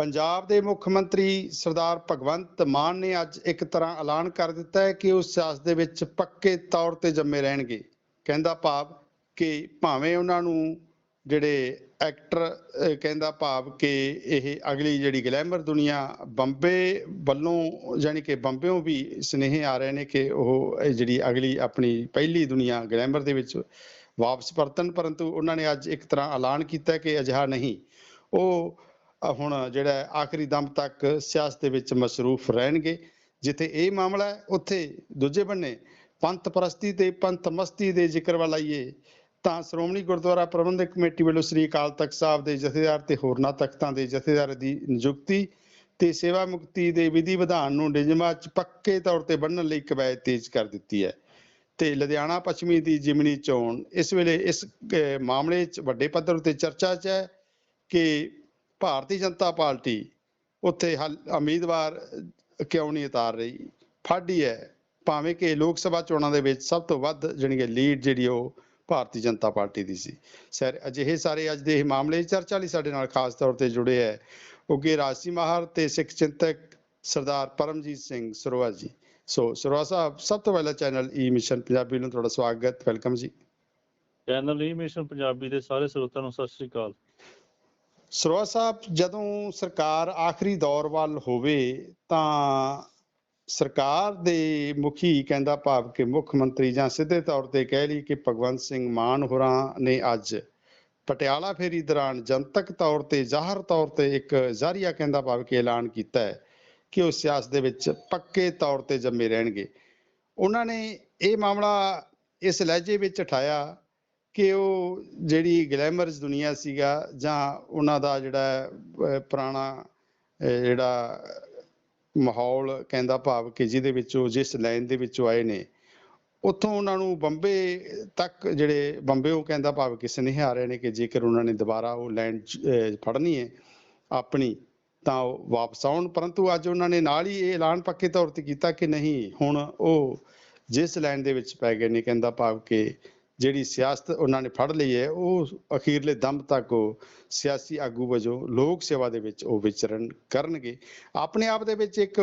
ਪੰਜਾਬ ਦੇ ਮੁੱਖ ਮੰਤਰੀ ਸਰਦਾਰ ਭਗਵੰਤ ਮਾਨ ਨੇ ਅੱਜ ਇੱਕ ਤਰ੍ਹਾਂ ਐਲਾਨ ਕਰ ਦਿੱਤਾ ਹੈ ਕਿ ਉਹ ਸਿਆਸਤ ਦੇ ਵਿੱਚ ਪੱਕੇ ਤੌਰ ਤੇ ਜੰਮੇ ਰਹਿਣਗੇ। ਕਹਿੰਦਾ ਭਾਵ ਕਿ ਭਾਵੇਂ ਉਹਨਾਂ ਨੂੰ ਜਿਹੜੇ ਐਕਟਰ ਕਹਿੰਦਾ ਭਾਵ ਕਿ ਇਹ ਅਗਲੀ ਜਿਹੜੀ ਗਲੈਮਰ ਦੁਨੀਆ ਬੰਬੇ ਵੱਲੋਂ ਯਾਨੀ ਕਿ ਬੰਬਿਓਂ ਵੀ ਸੁਨੇਹੇ ਆ ਰਹੇ ਨੇ ਕਿ ਉਹ ਇਹ ਜਿਹੜੀ ਅਗਲੀ ਆਪਣੀ ਪਹਿਲੀ ਦੁਨੀਆ ਗਲੈਮਰ ਦੇ ਵਿੱਚ ਵਾਪਸ ਪਰਤਣ, ਪਰੰਤੂ ਉਹਨਾਂ ਨੇ ਅੱਜ ਇੱਕ ਤਰ੍ਹਾਂ ਐਲਾਨ ਕੀਤਾ ਕਿ ਅਜਿਹਾ ਨਹੀਂ। ਉਹ ਹੁਣ ਜਿਹੜਾ ਆਖਰੀ ਦਮ ਤੱਕ ਸਿਆਸਤ ਦੇ ਵਿੱਚ ਮਸਰੂਫ ਰਹਿਣਗੇ। ਜਿੱਥੇ ਇਹ ਮਾਮਲਾ ਹੈ, ਉੱਥੇ ਦੂਜੇ ਬੰਨੇ ਪੰਥ ਪ੍ਰਸਤੀ ਤੇ ਪੰਥ ਮਸਤੀ ਦੇ ਜ਼ਿਕਰ ਵੱਲ ਆਈਏ, ਤਾਂ ਸ਼੍ਰੋਮਣੀ ਗੁਰਦੁਆਰਾ ਪ੍ਰਬੰਧਕ ਕਮੇਟੀ ਵੱਲੋਂ ਸ੍ਰੀ ਅਕਾਲ ਤਖਤ ਸਾਹਿਬ ਦੇ ਜਥੇਦਾਰ ਤੇ ਹੋਰਨਾਂ ਤਖਤਾਂ ਦੇ ਜਥੇਦਾਰ ਦੀ ਨਿਯੁਕਤੀ ਤੇ ਸੇਵਾ ਮੁਕਤੀ ਦੇ ਵਿਧੀ ਵਿਧਾਨ ਨੂੰ ਨਿਯਮਾਂ 'ਚ ਪੱਕੇ ਤੌਰ ਤੇ ਬੰਨਣ ਲਈ ਕਵਾਇਦ ਤੇਜ਼ ਕਰ ਦਿੱਤੀ ਹੈ। ਤੇ ਲੁਧਿਆਣਾ ਪੱਛਮੀ ਦੀ ਜਿਮਨੀ ਚੋਣ, ਇਸ ਵੇਲੇ ਇਸ ਮਾਮਲੇ 'ਚ ਵੱਡੇ ਪੱਧਰ ਉਤੇ ਚਰਚਾ 'ਚ ਹੈ ਕਿ ਭਾਰਤੀ ਜਨਤਾ ਪਾਰਟੀ ਉੱਥੇ ਉਮੀਦਵਾਰ ਕਿਉਂ ਨਹੀਂ ਉਤਾਰ ਰਹੀ? ਫਾਡੀ ਹੈ। ਭਾਵੇਂ ਕਿ ਲੋਕ ਸਭਾ ਚੋਣਾਂ ਦੇ ਵਿੱਚ ਸਭ ਤੋਂ ਵੱਧ ਜਾਣੀ ਕਿ ਲੀਡ ਜਿਹੜੀ ਉਹ ਭਾਰਤੀ ਜਨਤਾ ਪਾਰਟੀ ਦੀ ਸੀ। ਸਰ, ਅਜਿਹੇ ਸਾਰੇ ਅੱਜ ਦੇ ਮਾਮਲੇ ਚਰਚਾ ਲਈ ਸਾਡੇ ਨਾਲ ਖਾਸ ਤੌਰ ਤੇ ਜੁੜੇ ਹੈ ਉੱਗੇ ਰਾਜਸੀ ਮਾਹਰ ਤੇ ਸਿੱਖ ਚਿੰਤਕ ਸਰਦਾਰ ਪਰਮਜੀਤ ਸਿੰਘ ਸਰੋਆ ਜੀ। ਸੋ ਸਰੋਆ ਸਾਹਿਬ, ਸਭ ਤੋਂ ਪਹਿਲਾਂ channel e E mission Punjabi ਨੂੰ ਤੁਹਾਡਾ ਸਵਾਗਤ, ਵੈਲਕਮ ਜੀ। Channel e E mission Punjabi ਦੇ ਸਾਰੇ ਸਰੋਤਿਆਂ ਨੂੰ ਸਤਿ ਸ੍ਰੀ ਅਕਾਲ। ਸਰੋਆ ਸਾਹਿਬ, ਜਦੋਂ ਸਰਕਾਰ ਆਖਰੀ ਦੌਰ ਵੱਲ ਹੋਵੇ, ਤਾਂ ਸਰਕਾਰ ਦੇ ਮੁਖੀ ਕਹਿੰਦਾ ਭਾਵ ਕਿ ਮੁੱਖ ਮੰਤਰੀ ਜਾਂ ਸਿੱਧੇ ਤੌਰ ਤੇ ਕਹਿ ਲਈ ਕਿ ਭਗਵੰਤ ਸਿੰਘ ਮਾਨ ਹੋਰਾਂ ਨੇ ਅੱਜ ਪਟਿਆਲਾ ਫੇਰੀ ਦੌਰਾਨ ਜਨਤਕ ਤੌਰ ਤੇ, ਜ਼ਾਹਰ ਤੌਰ ਤੇ ਇੱਕ ਜ਼ਾਰੀਆ ਕਹਿੰਦਾ ਭਾਵ ਕਿ ਐਲਾਨ ਕੀਤਾ ਹੈ ਕਿ ਉਹ ਸਿਆਸਤ ਦੇ ਵਿੱਚ ਪੱਕੇ ਤੌਰ ਤੇ ਜੰਮੇ ਰਹਿਣਗੇ। ਉਹਨਾਂ ਨੇ ਇਹ ਮਾਮਲਾ ਇਸ ਲਹਿਜੇ ਵਿੱਚ ਉਠਾਇਆ ਕਿ ਉਹ ਜਿਹੜੀ ਗਲੈਮਰਸ ਦੁਨੀਆ ਸੀਗਾ ਜਾਂ ਉਹਨਾਂ ਦਾ ਜਿਹੜਾ ਪੁਰਾਣਾ ਜਿਹੜਾ ਮਾਹੌਲ ਕਹਿੰਦਾ ਭਾਵ ਕਿ ਜਿਹਦੇ ਵਿੱਚ ਉਹ ਜਿਸ ਲਾਈਨ ਦੇ ਵਿੱਚੋਂ ਆਏ ਨੇ, ਉੱਥੋਂ ਉਹਨਾਂ ਨੂੰ ਬੰਬੇ ਤੱਕ ਜਿਹੜੇ ਬੰਬੇ ਉਹ ਕਹਿੰਦਾ ਭਾਵ ਕਿ ਸੁਨੇਹੇ ਰਹੇ ਨੇ ਕਿ ਜੇਕਰ ਉਹਨਾਂ ਨੇ ਦੁਬਾਰਾ ਉਹ ਲਾਈਨ ਫੜਨੀ ਹੈ ਆਪਣੀ, ਤਾਂ ਉਹ ਵਾਪਸ ਆਉਣ, ਪਰੰਤੂ ਅੱਜ ਉਹਨਾਂ ਨੇ ਨਾਲ ਹੀ ਇਹ ਐਲਾਨ ਪੱਕੇ ਤੌਰ ਤੇ ਕੀਤਾ ਕਿ ਨਹੀਂ, ਹੁਣ ਉਹ ਜਿਸ ਲਾਈਨ ਦੇ ਵਿੱਚ ਪੈ ਗਏ ਨੇ ਕਹਿੰਦਾ ਭਾਵ ਕਿ ਜਿਹੜੀ ਸਿਆਸਤ ਉਹਨਾਂ ਨੇ ਫੜ ਲਈ ਹੈ ਉਹ ਅਖੀਰਲੇ ਦਮ ਤੱਕ ਉਹ ਸਿਆਸੀ ਆਗੂ ਵਜੋਂ ਲੋਕ ਸੇਵਾ ਦੇ ਵਿੱਚ ਉਹ ਵਿਚਰਨ ਕਰਨਗੇ। ਆਪਣੇ ਆਪ ਦੇ ਵਿੱਚ ਇੱਕ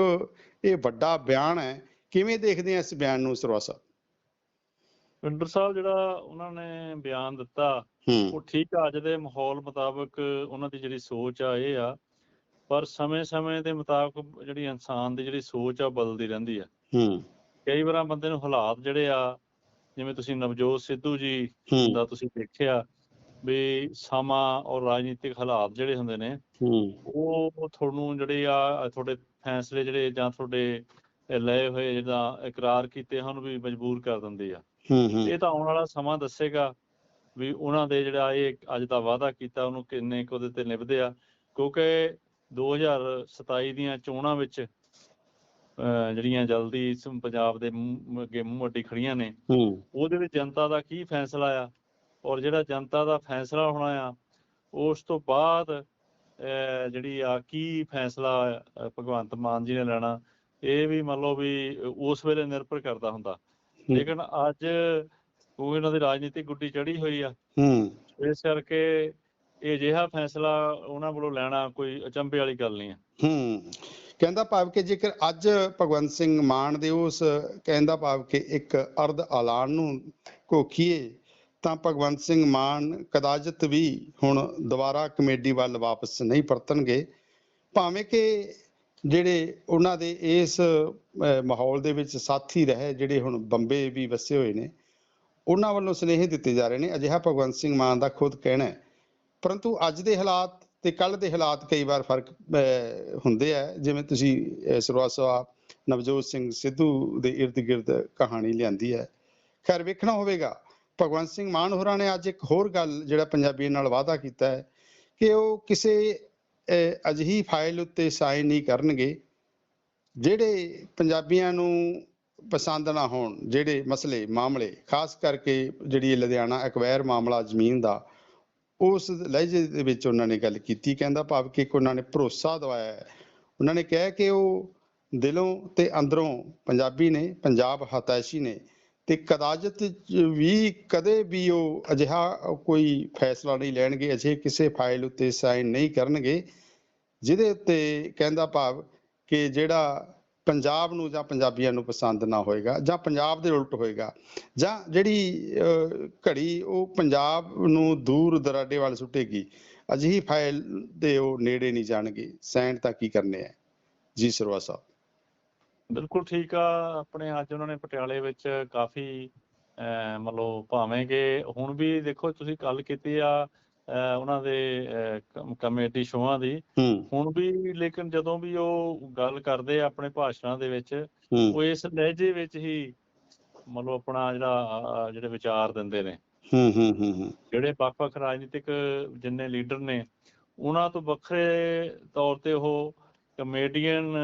ਇਹ ਵੱਡਾ ਬਿਆਨ ਹੈ ਕਿਵੇਂ ਦੇਖਦੇ ਆ ਇਸ ਬਿਆਨ ਨੂੰ ਸਰਵਾ ਸਾਹਿਬ? ਪਿੰਡਰ ਸਾਹਿਬ ਜਿਹੜਾ ਉਹਨਾਂ ਨੇ ਬਿਆਨ ਦਿੱਤਾ ਉਹ ਠੀਕ ਆ ਅੱਜ ਦੇ ਮਾਹੌਲ ਮੁਤਾਬਕ ਉਹਨਾਂ ਦੀ ਜਿਹੜੀ ਸੋਚ ਆ ਇਹ ਆ ਪਰ ਸਮੇਂ-ਸਮੇਂ ਦੇ ਮੁਤਾਬਕ ਜਿਹੜੀ ਇਨਸਾਨ ਦੀ ਜਿਹੜੀ ਸੋਚ ਆ ਬਦਲਦੀ ਰਹਿੰਦੀ ਆ। ਹੂੰ। ਕਈ ਵਾਰਾਂ ਬੰਦੇ ਨੂੰ ਹਾਲਾਤ ਜਿਹੜੇ ਆ ਜਿਵੇਂ ਤੁਸੀਂ ਨਵਜੋਤ ਸਿੱਧੂ ਜੀ ਦਾ ਤੁਸੀਂ ਦੇਖਿਆ ਵੀ ਸਮਾਂ ਔਰ ਰਾਜਨੀਤਿਕ ਹਾਲਾਤ ਜਿਹੜੇ ਹੁੰਦੇ ਨੇ ਉਹ ਤੁਹਾਨੂੰ ਜਿਹੜੇ ਆ ਤੁਹਾਡੇ ਫੈਸਲੇ ਜਿਹੜੇ ਜਾਂ ਤੁਹਾਡੇ ਲਏ ਹੋਏ ਜਿਹੜਾ ਇਕਰਾਰ ਕੀਤੇ ਹਨ ਵੀ ਮਜਬੂਰ ਕਰ ਦਿੰਦੇ ਆ। ਇਹ ਤਾਂ ਆਉਣ ਵਾਲਾ ਸਮਾਂ ਦੱਸੇਗਾ ਵੀ ਉਹਨਾਂ ਦੇ ਜਿਹੜਾ ਇਹ ਅੱਜ ਦਾ ਵਾਅਦਾ ਕੀਤਾ ਉਹਨੂੰ ਕਿੰਨੇ ਕੁ ਉਹਦੇ ਤੇ ਨਿਭਦੇ ਆ। ਕਿਉਂਕਿ 2027 ਦੀਆਂ ਚੋਣਾਂ ਵਿੱਚ ਜਿਹੜੀਆਂ ਜਲਦੀ ਸ- ਪੰਜਾਬ ਦੇ ਅੱਗੇ ਮੂੰਹ ਅੱਡੀ ਖੜੀਆਂ ਨੇ ਉਹਦੇ ਵਿੱਚ ਜਨਤਾ ਦਾ ਕੀ ਫੈਸਲਾ ਆ? ਔਰ ਜਿਹੜਾ ਜਨਤਾ ਦਾ ਫੈਸਲਾ ਹੋਣਾ ਆ ਉਸ ਤੋਂ ਬਾਅਦ ਜਿਹੜੀ ਆ ਕੀ ਫੈਸਲਾ ਭਗਵੰਤ ਮਾਨ ਜੀ ਨੇ ਲੈਣਾ ਇਹ ਵੀ ਮੰਨ ਲਓ ਵੀ ਉਸ ਵੇਲੇ ਨਿਰਭਰ ਕਰਦਾ ਹੁੰਦਾ। ਲੇਕਿਨ ਅੱਜ ਉਹ ਇਹਨਾਂ ਦੀ ਰਾਜਨੀਤਿਕ ਗੁੱਡੀ ਚੜੀ ਹੋਈ ਆ। ਹੂੰ। ਇਸ ਕਰਕੇ ਇਹ ਜਿਹਾ ਫੈਸਲਾ ਉਹਨਾਂ ਵੱਲੋਂ ਲੈਣਾ ਕੋਈ ਅਚੰਭੇ ਵਾਲੀ ਗੱਲ ਨਹੀਂ ਆ। ਹੂੰ। ਕਹਿੰਦਾ ਭਾਵ ਕਿ ਜੇਕਰ ਅੱਜ ਭਗਵੰਤ ਸਿੰਘ ਮਾਨ ਦੇ ਉਸ, ਕਹਿੰਦਾ ਭਾਵ ਕਿ ਇੱਕ ਅਰਧ ਐਲਾਨ ਨੂੰ ਕੋਖੀਏ ਤਾਂ ਭਗਵੰਤ ਸਿੰਘ ਮਾਨ ਕਦਾਜਤ ਵੀ ਹੁਣ ਦੁਬਾਰਾ ਕਮੇਡੀ ਵੱਲ ਵਾਪਸ ਨਹੀਂ ਪਰਤਣਗੇ। ਭਾਵੇਂ ਕਿ ਜਿਹੜੇ ਉਹਨਾਂ ਦੇ ਇਸ ਮਾਹੌਲ ਦੇ ਵਿੱਚ ਸਾਥੀ ਰਹੇ, ਜਿਹੜੇ ਹੁਣ ਬੰਬੇ ਵੀ ਵਸੇ ਹੋਏ ਨੇ, ਉਹਨਾਂ ਵੱਲੋਂ ਸੁਨੇਹੇ ਦਿੱਤੇ ਜਾ ਰਹੇ ਨੇ। ਅਜਿਹਾ ਭਗਵੰਤ ਸਿੰਘ ਮਾਨ ਦਾ ਖੁਦ ਕਹਿਣਾ ਹੈ। ਪਰੰਤੂ ਅੱਜ ਦੇ ਹਾਲਾਤ ਤੇ ਕੱਲ ਦੇ ਹਾਲਾਤ ਕਈ ਵਾਰ ਫ਼ਰਕ ਅਹ, ਹੁੰਦੇ ਆ। ਜਿਵੇਂ ਤੁਸੀਂ ਅਹ, ਨਵਜੋਤ ਸਿੰਘ ਸਿੱਧੂ ਦੇ ਇਰਦ ਗਿਰਦ ਕਹਾਣੀ ਲਿਆਂਦੀ ਹੈ। ਖੈਰ ਵੇਖਣਾ ਹੋਵੇਗਾ। ਭਗਵੰਤ ਸਿੰਘ ਮਾਨ ਹੋਰਾਂ ਨੇ ਅੱਜ ਇੱਕ ਹੋਰ ਗੱਲ ਜਿਹੜਾ ਪੰਜਾਬੀਆਂ ਨਾਲ ਵਾਅਦਾ ਕੀਤਾ ਹੈ ਕਿ ਉਹ ਕਿਸੇ ਅਹ, ਅਜਿਹੀ ਫਾਈਲ ਉੱਤੇ ਸਾਈਨ ਨਹੀਂ ਕਰਨਗੇ ਜਿਹੜੇ ਪੰਜਾਬੀਆਂ ਨੂੰ ਪਸੰਦ ਨਾ ਹੋਣ ਜਿਹੜੇ ਮਸਲੇ ਮਾਮਲੇ ਖਾਸ ਕਰਕੇ ਜਿਹੜੀ ਲੁਧਿਆਣਾ ਐਕਵਾਇਰ ਮਾਮਲਾ ਜ਼ਮੀਨ ਦਾ ਉਸ ਲਹਿਜੇ ਦੇ ਵਿੱਚ ਉਹਨਾਂ ਨੇ ਗੱਲ ਕੀਤੀ, ਕਹਿੰਦਾ ਭਾਵ ਕਿ ਇੱਕ ਉਹਨਾਂ ਨੇ ਭਰੋਸਾ ਦਵਾਇਆ ਹੈ। ਉਹਨਾਂ ਨੇ ਕਿਹਾ ਕਿ ਉਹ ਦਿਲੋਂ ਤੇ ਅੰਦਰੋਂ ਪੰਜਾਬੀ ਨੇ, ਪੰਜਾਬ ਹਤੈਸ਼ੀ ਨੇ ਤੇ ਕਦਾਜਤ 'ਚ ਵੀ ਕਦੇ ਵੀ ਉਹ ਅਜਿਹਾ ਕੋਈ ਫੈਸਲਾ ਨਹੀਂ ਲੈਣਗੇ ਅਜੇ ਕਿਸੇ ਫਾਈਲ ਉੱਤੇ ਸਾਈਨ ਨਹੀਂ ਕਰਨਗੇ, ਜਿਹਦੇ ਉੱਤੇ ਕਹਿੰਦਾ ਭਾਵ ਕਿ ਜਿਹੜਾ ਪੰਜਾਬ ਨੂੰ ਜਾਂ ਪੰਜਾਬੀਆਂ ਨੂੰ ਪਸੰਦ ਨਾ ਹੋਏਗਾ ਜਾਂ ਪੰਜਾਬ ਦੇ ਉਲਟ ਹੋਏਗਾ ਜਾਂ ਜਿਹੜੀ ਘੜੀ ਉਹ ਪੰਜਾਬ ਨੂੰ ਦੂਰ ਦਰਾਡੇ ਵੱਲ ਸੁੱਟੇਗੀ, ਅਜਿਹੀ ਫਾਈਲ ਦੇ ਉਹ ਨੇੜੇ ਨਹੀਂ ਜਾਣਗੇ। ਸੈਂਡ ਤਾਂ ਕੀ ਕਰਨੇ ਆ? ਜੀ ਸਰਵਾ ਸਾਹਿਬ। ਬਿਲਕੁਲ ਠੀਕ ਆ, ਆਪਣੇ ਅੱਜ ਉਹਨਾਂ ਨੇ ਪਟਿਆਲੇ ਵਿੱਚ ਕਾਫੀ ਮਤਲਬ ਭਾਵੇਂ ਕਿ ਹੁਣ ਵੀ ਦੇਖੋ ਤੁਸੀਂ ਗੱਲ ਕੀਤੀ ਆ ਉਹਨਾਂ ਦੇ ਕਮੇਟੀ ਸ਼ੋਆਂ ਦੀ। ਹੁਣ ਵੀ ਲੇਕਿਨ ਜਦੋਂ ਵੀ ਉਹ ਗੱਲ ਕਰਦੇ ਆ ਆਪਣੇ ਭਾਸ਼ਣਾਂ ਦੇ ਵਿੱਚ ਉਹ ਇਸ ਲਹਿਜੇ ਵਿੱਚ ਹੀ ਮਤਲਬ ਆਪਣਾ ਜਿਹੜਾ ਜਿਹੜੇ ਵਿਚਾਰ ਦਿੰਦੇ ਨੇ। ਹੂੰ ਹੂੰ ਹੂੰ ਹੂੰ। ਜਿਹੜੇ ਵੱਖ-ਵੱਖ ਰਾਜਨੀਤਿਕ ਜਿੰਨੇ ਲੀਡਰ ਨੇ ਉਹਨਾਂ ਤੋਂ ਵੱਖਰੇ ਤੌਰ ਤੇ ਉਹ ਕਮੇਡੀਅਨ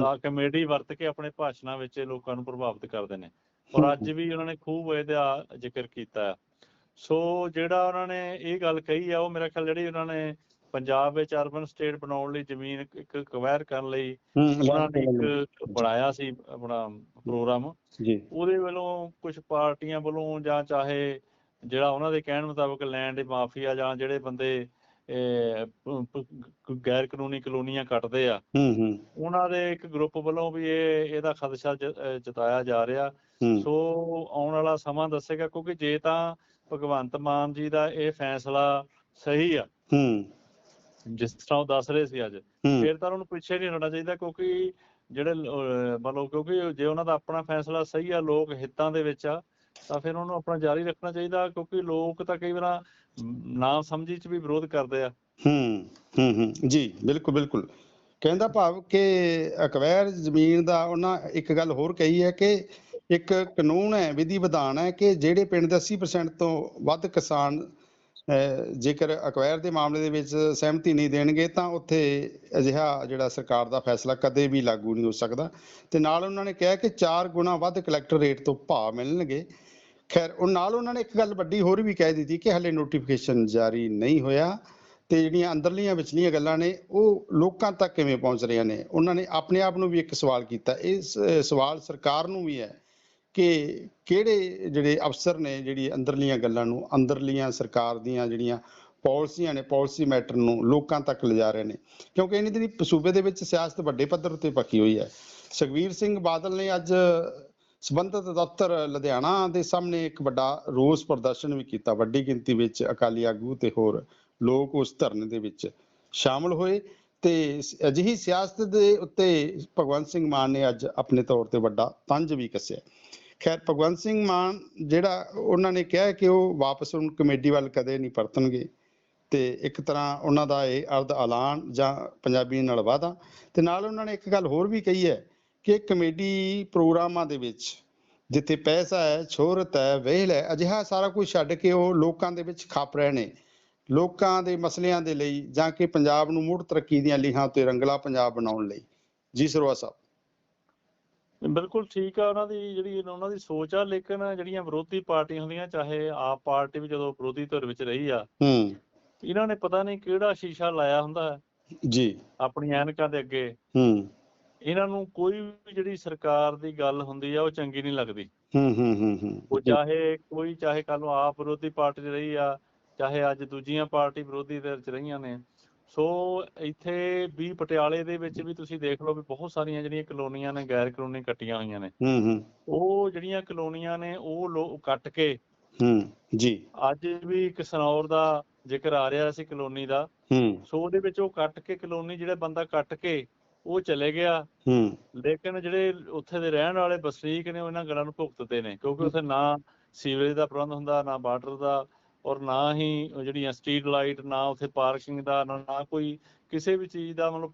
ਦਾ ਕਮੇਡੀ ਵਰਤ ਕੇ ਆਪਣੇ ਭਾਸ਼ਣਾਂ ਵਿੱਚ ਲੋਕਾਂ ਨੂੰ ਪ੍ਰਭਾਵਿਤ ਕਰਦੇ ਨੇ। ਔਰ ਅੱਜ ਵੀ ਉਹਨਾਂ ਨੇ ਖੂਬ ਇਹਦਾ ਜ਼ਿਕਰ ਕੀਤਾ। ਹੈ। ਸੋ ਜਿਹੜਾ ਉਹਨਾਂ ਨੇ ਇਹ ਗੱਲ ਕਹੀ ਆ ਉਹ ਮੇਰਾ ਖਿਆਲ ਜਿਹੜੀ ਉਹਨਾਂ ਨੇ ਪੰਜਾਬ ਵਿੱਚ ਅਰਬਨ ਸਟੇਟ ਬਣਾਉਣ ਲਈ ਜ਼ਮੀਨ ਇੱਕ ਕਵੈਰ ਕਰਨ ਲਈ ਉਹਨਾਂ ਨੇ ਇੱਕ ਬਣਾਇਆ ਸੀ ਆਪਣਾ ਪ੍ਰੋਗਰਾਮ ਜੀ। ਉਹਦੇ ਵੱਲੋਂ ਕੁਝ ਪਾਰਟੀਆਂ ਵੱਲੋਂ ਜਾਂ ਚਾਹੇ ਜਿਹੜਾ ਉਹਨਾਂ ਦੇ ਕਹਿਣ ਮੁਤਾਬਕ ਲੈਂਡ ਮਾਫੀਆ ਜਾਂ ਜਿਹੜੇ ਬੰਦੇ ਗੈਰ ਕਾਨੂੰਨੀ ਕਲੋਨੀਆਂ ਕੱਟਦੇ ਆ ਹੂੰ ਹੂੰ। ਉਹਨਾਂ ਦੇ ਇੱਕ ਗਰੁੱਪ ਵੱਲੋਂ ਵੀ ਇਹ ਇਹਦਾ ਖਦਸ਼ਾ ਜਤਾਇਆ ਜਾ ਰਿਹਾ। ਸੋ ਆਉਣ ਵਾਲਾ ਸਮਾਂ ਦੱਸੇਗਾ ਕਿਉਂਕਿ ਜੇ ਤਾਂ ਭਗਵੰਤ ਮਾਨ ਜੀ ਦਾ ਇਹ ਫੈਸਲਾ ਸਹੀ ਆ। ਹੂੰ। ਜਿਸ ਤਰ੍ਹਾਂ ਉਹ ਦੱਸ ਰਹੇ ਸੀ ਅੱਜ। ਫਿਰ ਤਾਂ ਉਹਨਾਂ ਪਿੱਛੇ ਨਹੀਂ ਹਟਣਾ ਚਾਹੀਦਾ ਕਿਉਂਕਿ ਜਿਹੜੇ ਮਤਲਬ ਕਿਉਂਕਿ ਜੇ ਉਹਨਾਂ ਦਾ ਆਪਣਾ ਫੈਸਲਾ ਸਹੀ ਆ ਲੋਕ ਹਿੱਤਾਂ ਦੇ ਵਿੱਚ ਆ ਤਾਂ ਫਿਰ ਉਹਨੂੰ ਆਪਣਾ ਜਾਰੀ ਰੱਖਣਾ ਚਾਹੀਦਾ ਕਿਉਂਕਿ ਲੋਕ ਤਾਂ ਕਈ ਵਾਰ ਨਾ ਸਮਝੀ ਚ ਵੀ ਵਿਰੋਧ ਕਰਦੇ ਆ। ਹੂੰ ਹੂੰ ਹੂੰ। ਜੀ ਬਿਲਕੁਲ ਬਿਲਕੁਲ। ਕਹਿੰਦਾ ਭਾਵ ਕਿ ਅਕਵੈਰ ਜ਼ਮੀਨ ਦਾ ਉਹਨਾਂ ਇੱਕ ਗੱਲ ਹੋਰ ਕਹੀ ਹੈ ਕਿ ਇੱਕ ਕਾਨੂੰਨ ਹੈ, ਵਿਧੀ ਵਿਧਾਨ ਹੈ ਕਿ ਜਿਹੜੇ ਪਿੰਡ ਦੇ 80% ਤੋਂ ਵੱਧ ਕਿਸਾਨ ਜੇਕਰ ਅਕਵੈਰ ਦੇ ਮਾਮਲੇ ਦੇ ਵਿੱਚ ਸਹਿਮਤੀ ਨਹੀਂ ਦੇਣਗੇ, ਤਾਂ ਉੱਥੇ ਅਜਿਹਾ ਜਿਹੜਾ ਸਰਕਾਰ ਦਾ ਫੈਸਲਾ ਕਦੇ ਵੀ ਲਾਗੂ ਨਹੀਂ ਹੋ ਸਕਦਾ। ਤੇ ਨਾਲ ਉਹਨਾਂ ਨੇ ਕਿਹਾ ਕਿ 4 ਗੁਣਾ ਵੱਧ ਕਲੈਕਟਰ ਰੇਟ ਤੋਂ ਭਾਅ ਮਿਲਣਗੇ। ਖੈਰ, ਉਹ ਨਾਲ ਉਹਨਾਂ ਨੇ ਇੱਕ ਗੱਲ ਵੱਡੀ ਹੋਰ ਵੀ ਕਹਿ ਦਿੱਤੀ ਕਿ ਹਲੇ ਨੋਟੀਫਿਕੇਸ਼ਨ ਜਾਰੀ ਨਹੀਂ ਹੋਇਆ ਤੇ ਜਿਹੜੀਆਂ ਅੰਦਰਲੀਆਂ ਵਿਚਲੀਆਂ ਗੱਲਾਂ ਨੇ, ਉਹ ਲੋਕਾਂ ਤੱਕ ਕਿਵੇਂ ਪਹੁੰਚ ਰਹੀਆਂ ਨੇ? ਉਹਨਾਂ ਨੇ ਆਪਣੇ ਆਪ ਨੂੰ ਵੀ ਇੱਕ ਸਵਾਲ ਕੀਤਾ। ਇਹ ਸਵਾਲ ਸਰਕਾਰ ਨੂੰ ਵੀ ਹੈ ਕਿ ਕਿਹੜੇ ਜਿਹੜੇ ਅਫਸਰ ਨੇ ਜਿਹੜੀ ਅੰਦਰਲੀਆਂ ਗੱਲਾਂ ਨੂੰ, ਅੰਦਰਲੀਆਂ ਸਰਕਾਰ ਦੀਆਂ ਜਿਹੜੀਆਂ ਪਾਲਿਸੀਆਂ ਨੇ, ਪਾਲਿਸੀ ਮੈਟਰ ਨੂੰ ਲੋਕਾਂ ਤੱਕ ਲਿਜਾ ਰਹੇ ਨੇ? ਕਿਉਂਕਿ ਇਹਨਾਂ ਦੀ ਸੂਬੇ ਦੇ ਵਿੱਚ ਸਿਆਸਤ ਵੱਡੇ ਪੱਧਰ ਉੱਤੇ ਪੱਕੀ ਹੋਈ ਹੈ। ਸੁਖਬੀਰ ਸਿੰਘ ਬਾਦਲ ਨੇ ਅੱਜ ਸਬੰਧਤ ਦਫ਼ਤਰ ਲੁਧਿਆਣਾ ਦੇ ਸਾਹਮਣੇ ਇੱਕ ਵੱਡਾ ਰੋਸ ਪ੍ਰਦਰਸ਼ਨ ਵੀ ਕੀਤਾ। ਵੱਡੀ ਗਿਣਤੀ ਵਿੱਚ ਅਕਾਲੀ ਆਗੂ ਤੇ ਹੋਰ ਲੋਕ ਉਸ ਧਰਨੇ ਦੇ ਵਿੱਚ ਸ਼ਾਮਲ ਹੋਏ। ਤੇ ਅਜਿਹੀ ਸਿਆਸਤ ਦੇ ਉੱਤੇ ਭਗਵੰਤ ਸਿੰਘ ਮਾਨ ਨੇ ਅੱਜ ਆਪਣੇ ਤੌਰ ਤੇ ਵੱਡਾ ਤੰਜ ਵੀ ਕੱਸਿਆ। ਖੈਰ, ਭਗਵੰਤ ਸਿੰਘ ਮਾਨ ਜਿਹੜਾ ਉਹਨਾਂ ਨੇ ਕਿਹਾ ਕਿ ਉਹ ਵਾਪਸ ਹੁਣ ਕਮੇਡੀ ਵੱਲ ਕਦੇ ਨਹੀਂ ਪਰਤਣਗੇ ਤੇ ਇੱਕ ਤਰ੍ਹਾਂ ਉਹਨਾਂ ਦਾ ਇਹ ਅਰਧ ਐਲਾਨ ਜਾਂ ਪੰਜਾਬੀ ਨਾਲ ਵਾਅਦਾ ਤੇ ਨਾਲ ਉਹਨਾਂ ਨੇ ਇੱਕ ਗੱਲ ਹੋਰ ਵੀ ਕਹੀ ਹੈ ਕਿ ਕਮੇਡੀ ਪ੍ਰੋਗਰਾਮਾਂ ਦੇ ਵਿੱਚ ਜਿੱਥੇ ਪੈਸਾ ਹੈ ਸ਼ੋਹਰਤ ਹੈ, ਵਿਹਲ ਹੈ, ਅਜਿਹਾ ਸਾਰਾ ਕੁਝ ਛੱਡ ਕੇ ਉਹ ਲੋਕਾਂ ਦੇ ਵਿੱਚ ਖੱਪ ਰਹੇ ਨੇ। ਲੋਕਾਂ ਦੇ ਮਸਲਿਆਂ ਦੇ ਲਈ ਜਾਂ ਕਿ ਪੰਜਾਬ ਨੂੰ ਮੁੜ ਤਰੱਕੀ ਦੀਆਂ ਲੀਹਾਂ ਤੇ ਰੰਗਲਾ ਪੰਜਾਬ ਬਣਾਉਣ ਲਈ। ਜੀ ਸਰਵਾ ਸਾਹਿਬ। ਬਿਲਕੁਲ ਠੀਕ ਆ ਉਹਨਾਂ ਦੀ ਜਿਹੜੀ ਉਹਨਾਂ ਦੀ ਸੋਚ ਆ ਲੇਕਿਨ ਜਿਹੜੀਆਂ ਵਿਰੋਧੀ ਪਾਰਟੀਆਂ ਹੁੰਦੀਆਂ ਚਾਹੇ ਆਪ ਪਾਰਟੀ ਵੀ ਜਦੋਂ ਵਿਰੋਧੀ ਧਿਰ ਵਿੱਚ ਰਹੀ ਆ ਹੂੰ। ਇਹਨਾਂ ਨੇ ਪਤਾ ਨਹੀਂ ਕਿਹੜਾ ਸ਼ੀਸ਼ਾ ਲਾਇਆ ਹੁੰਦਾ ਜੀ। ਆਪਣੀ ਐਨਕਾਂ ਦੇ ਅੱਗੇ। ਹੂੰ। ਇਹਨਾਂ ਨੂੰ ਕੋਈ ਵੀ ਜਿਹੜੀ ਸਰਕਾਰ ਦੀ ਗੱਲ ਹੁੰਦੀ ਆ ਉਹ ਚੰਗੀ ਨਹੀਂ ਲੱਗਦੀ। ਹੂੰ ਹੂੰ ਹੂੰ ਹੂੰ। ਉਹ ਚਾਹੇ ਕੋਈ ਚਾਹੇ ਕੱਲ ਨੂੰ ਆਪ ਵਿਰੋਧੀ ਪਾਰਟੀ ਰਹੀ ਆ ਚਾਹੇ ਅੱਜ ਦੂਜੀਆਂ ਪਾਰਟੀ ਵਿਰੋਧੀ ਧਿਰ 'ਚ ਰਹੀਆਂ ਨੇ ਸੋ ਇੱਥੇ ਵੀ ਪਟਿਆਲੇ ਦੇ ਵਿੱਚ ਵੀ ਤੁਸੀਂ ਦੇਖ ਲਓ ਵੀ ਬਹੁਤ ਸਾਰੀਆਂ ਜਿਹੜੀਆਂ ਕਲੋਨੀਆਂ ਨੇ ਗੈਰ ਕਾਨੂੰਨੀ ਕੱਟੀਆਂ ਹੋਈਆਂ ਨੇ। ਹੂੰ ਹੂੰ। ਉਹ ਜਿਹੜੀਆਂ ਕਲੋਨੀਆਂ ਨੇ ਉਹ ਲੋਕ ਕੱਟ ਕੇ ਹੂੰ ਜੀ। ਅੱਜ ਵੀ ਇੱਕ ਸਨੌਰ ਦਾ ਜ਼ਿਕਰ ਆ ਰਿਹਾ ਸੀ ਕਲੋਨੀ ਦਾ। ਹੂੰ। ਸੋ ਉਹਦੇ ਵਿੱਚ ਉਹ ਕੱਟ ਕੇ ਕਲੋਨੀ ਜਿਹੜੇ ਬੰਦਾ ਕੱਟ ਕੇ ਉਹ ਚਲੇ ਗਿਆ। ਹੂੰ। ਲੇਕਿਨ ਜਿਹੜੇ ਉੱਥੇ ਦੇ ਰਹਿਣ ਵਾਲੇ ਵਸਨੀਕ ਨੇ ਉਹ ਇਹਨਾਂ ਗੱਲਾਂ ਨੂੰ ਭੁਗਤਦੇ ਨੇ ਕਿਉਂਕਿ ਉੱਥੇ ਨਾ ਸੀਵਰੇਜ ਦਾ ਪ੍ਰਬੰਧ ਹੁੰਦਾ ਨਾ ਵਾਟਰ ਦਾ ਔਰ ਨਾ ਹੀ ਜਿਹੜੀਆਂ ਸਟਰੀਟ ਲਾਈਟ ਨਾ ਉੱਥੇ ਪਾਰਕਿੰਗ ਦਾ ਨਾ ਕੋਈ ਕਿਸੇ ਵੀ ਚੀਜ਼ ਦਾ ਮਤਲਬ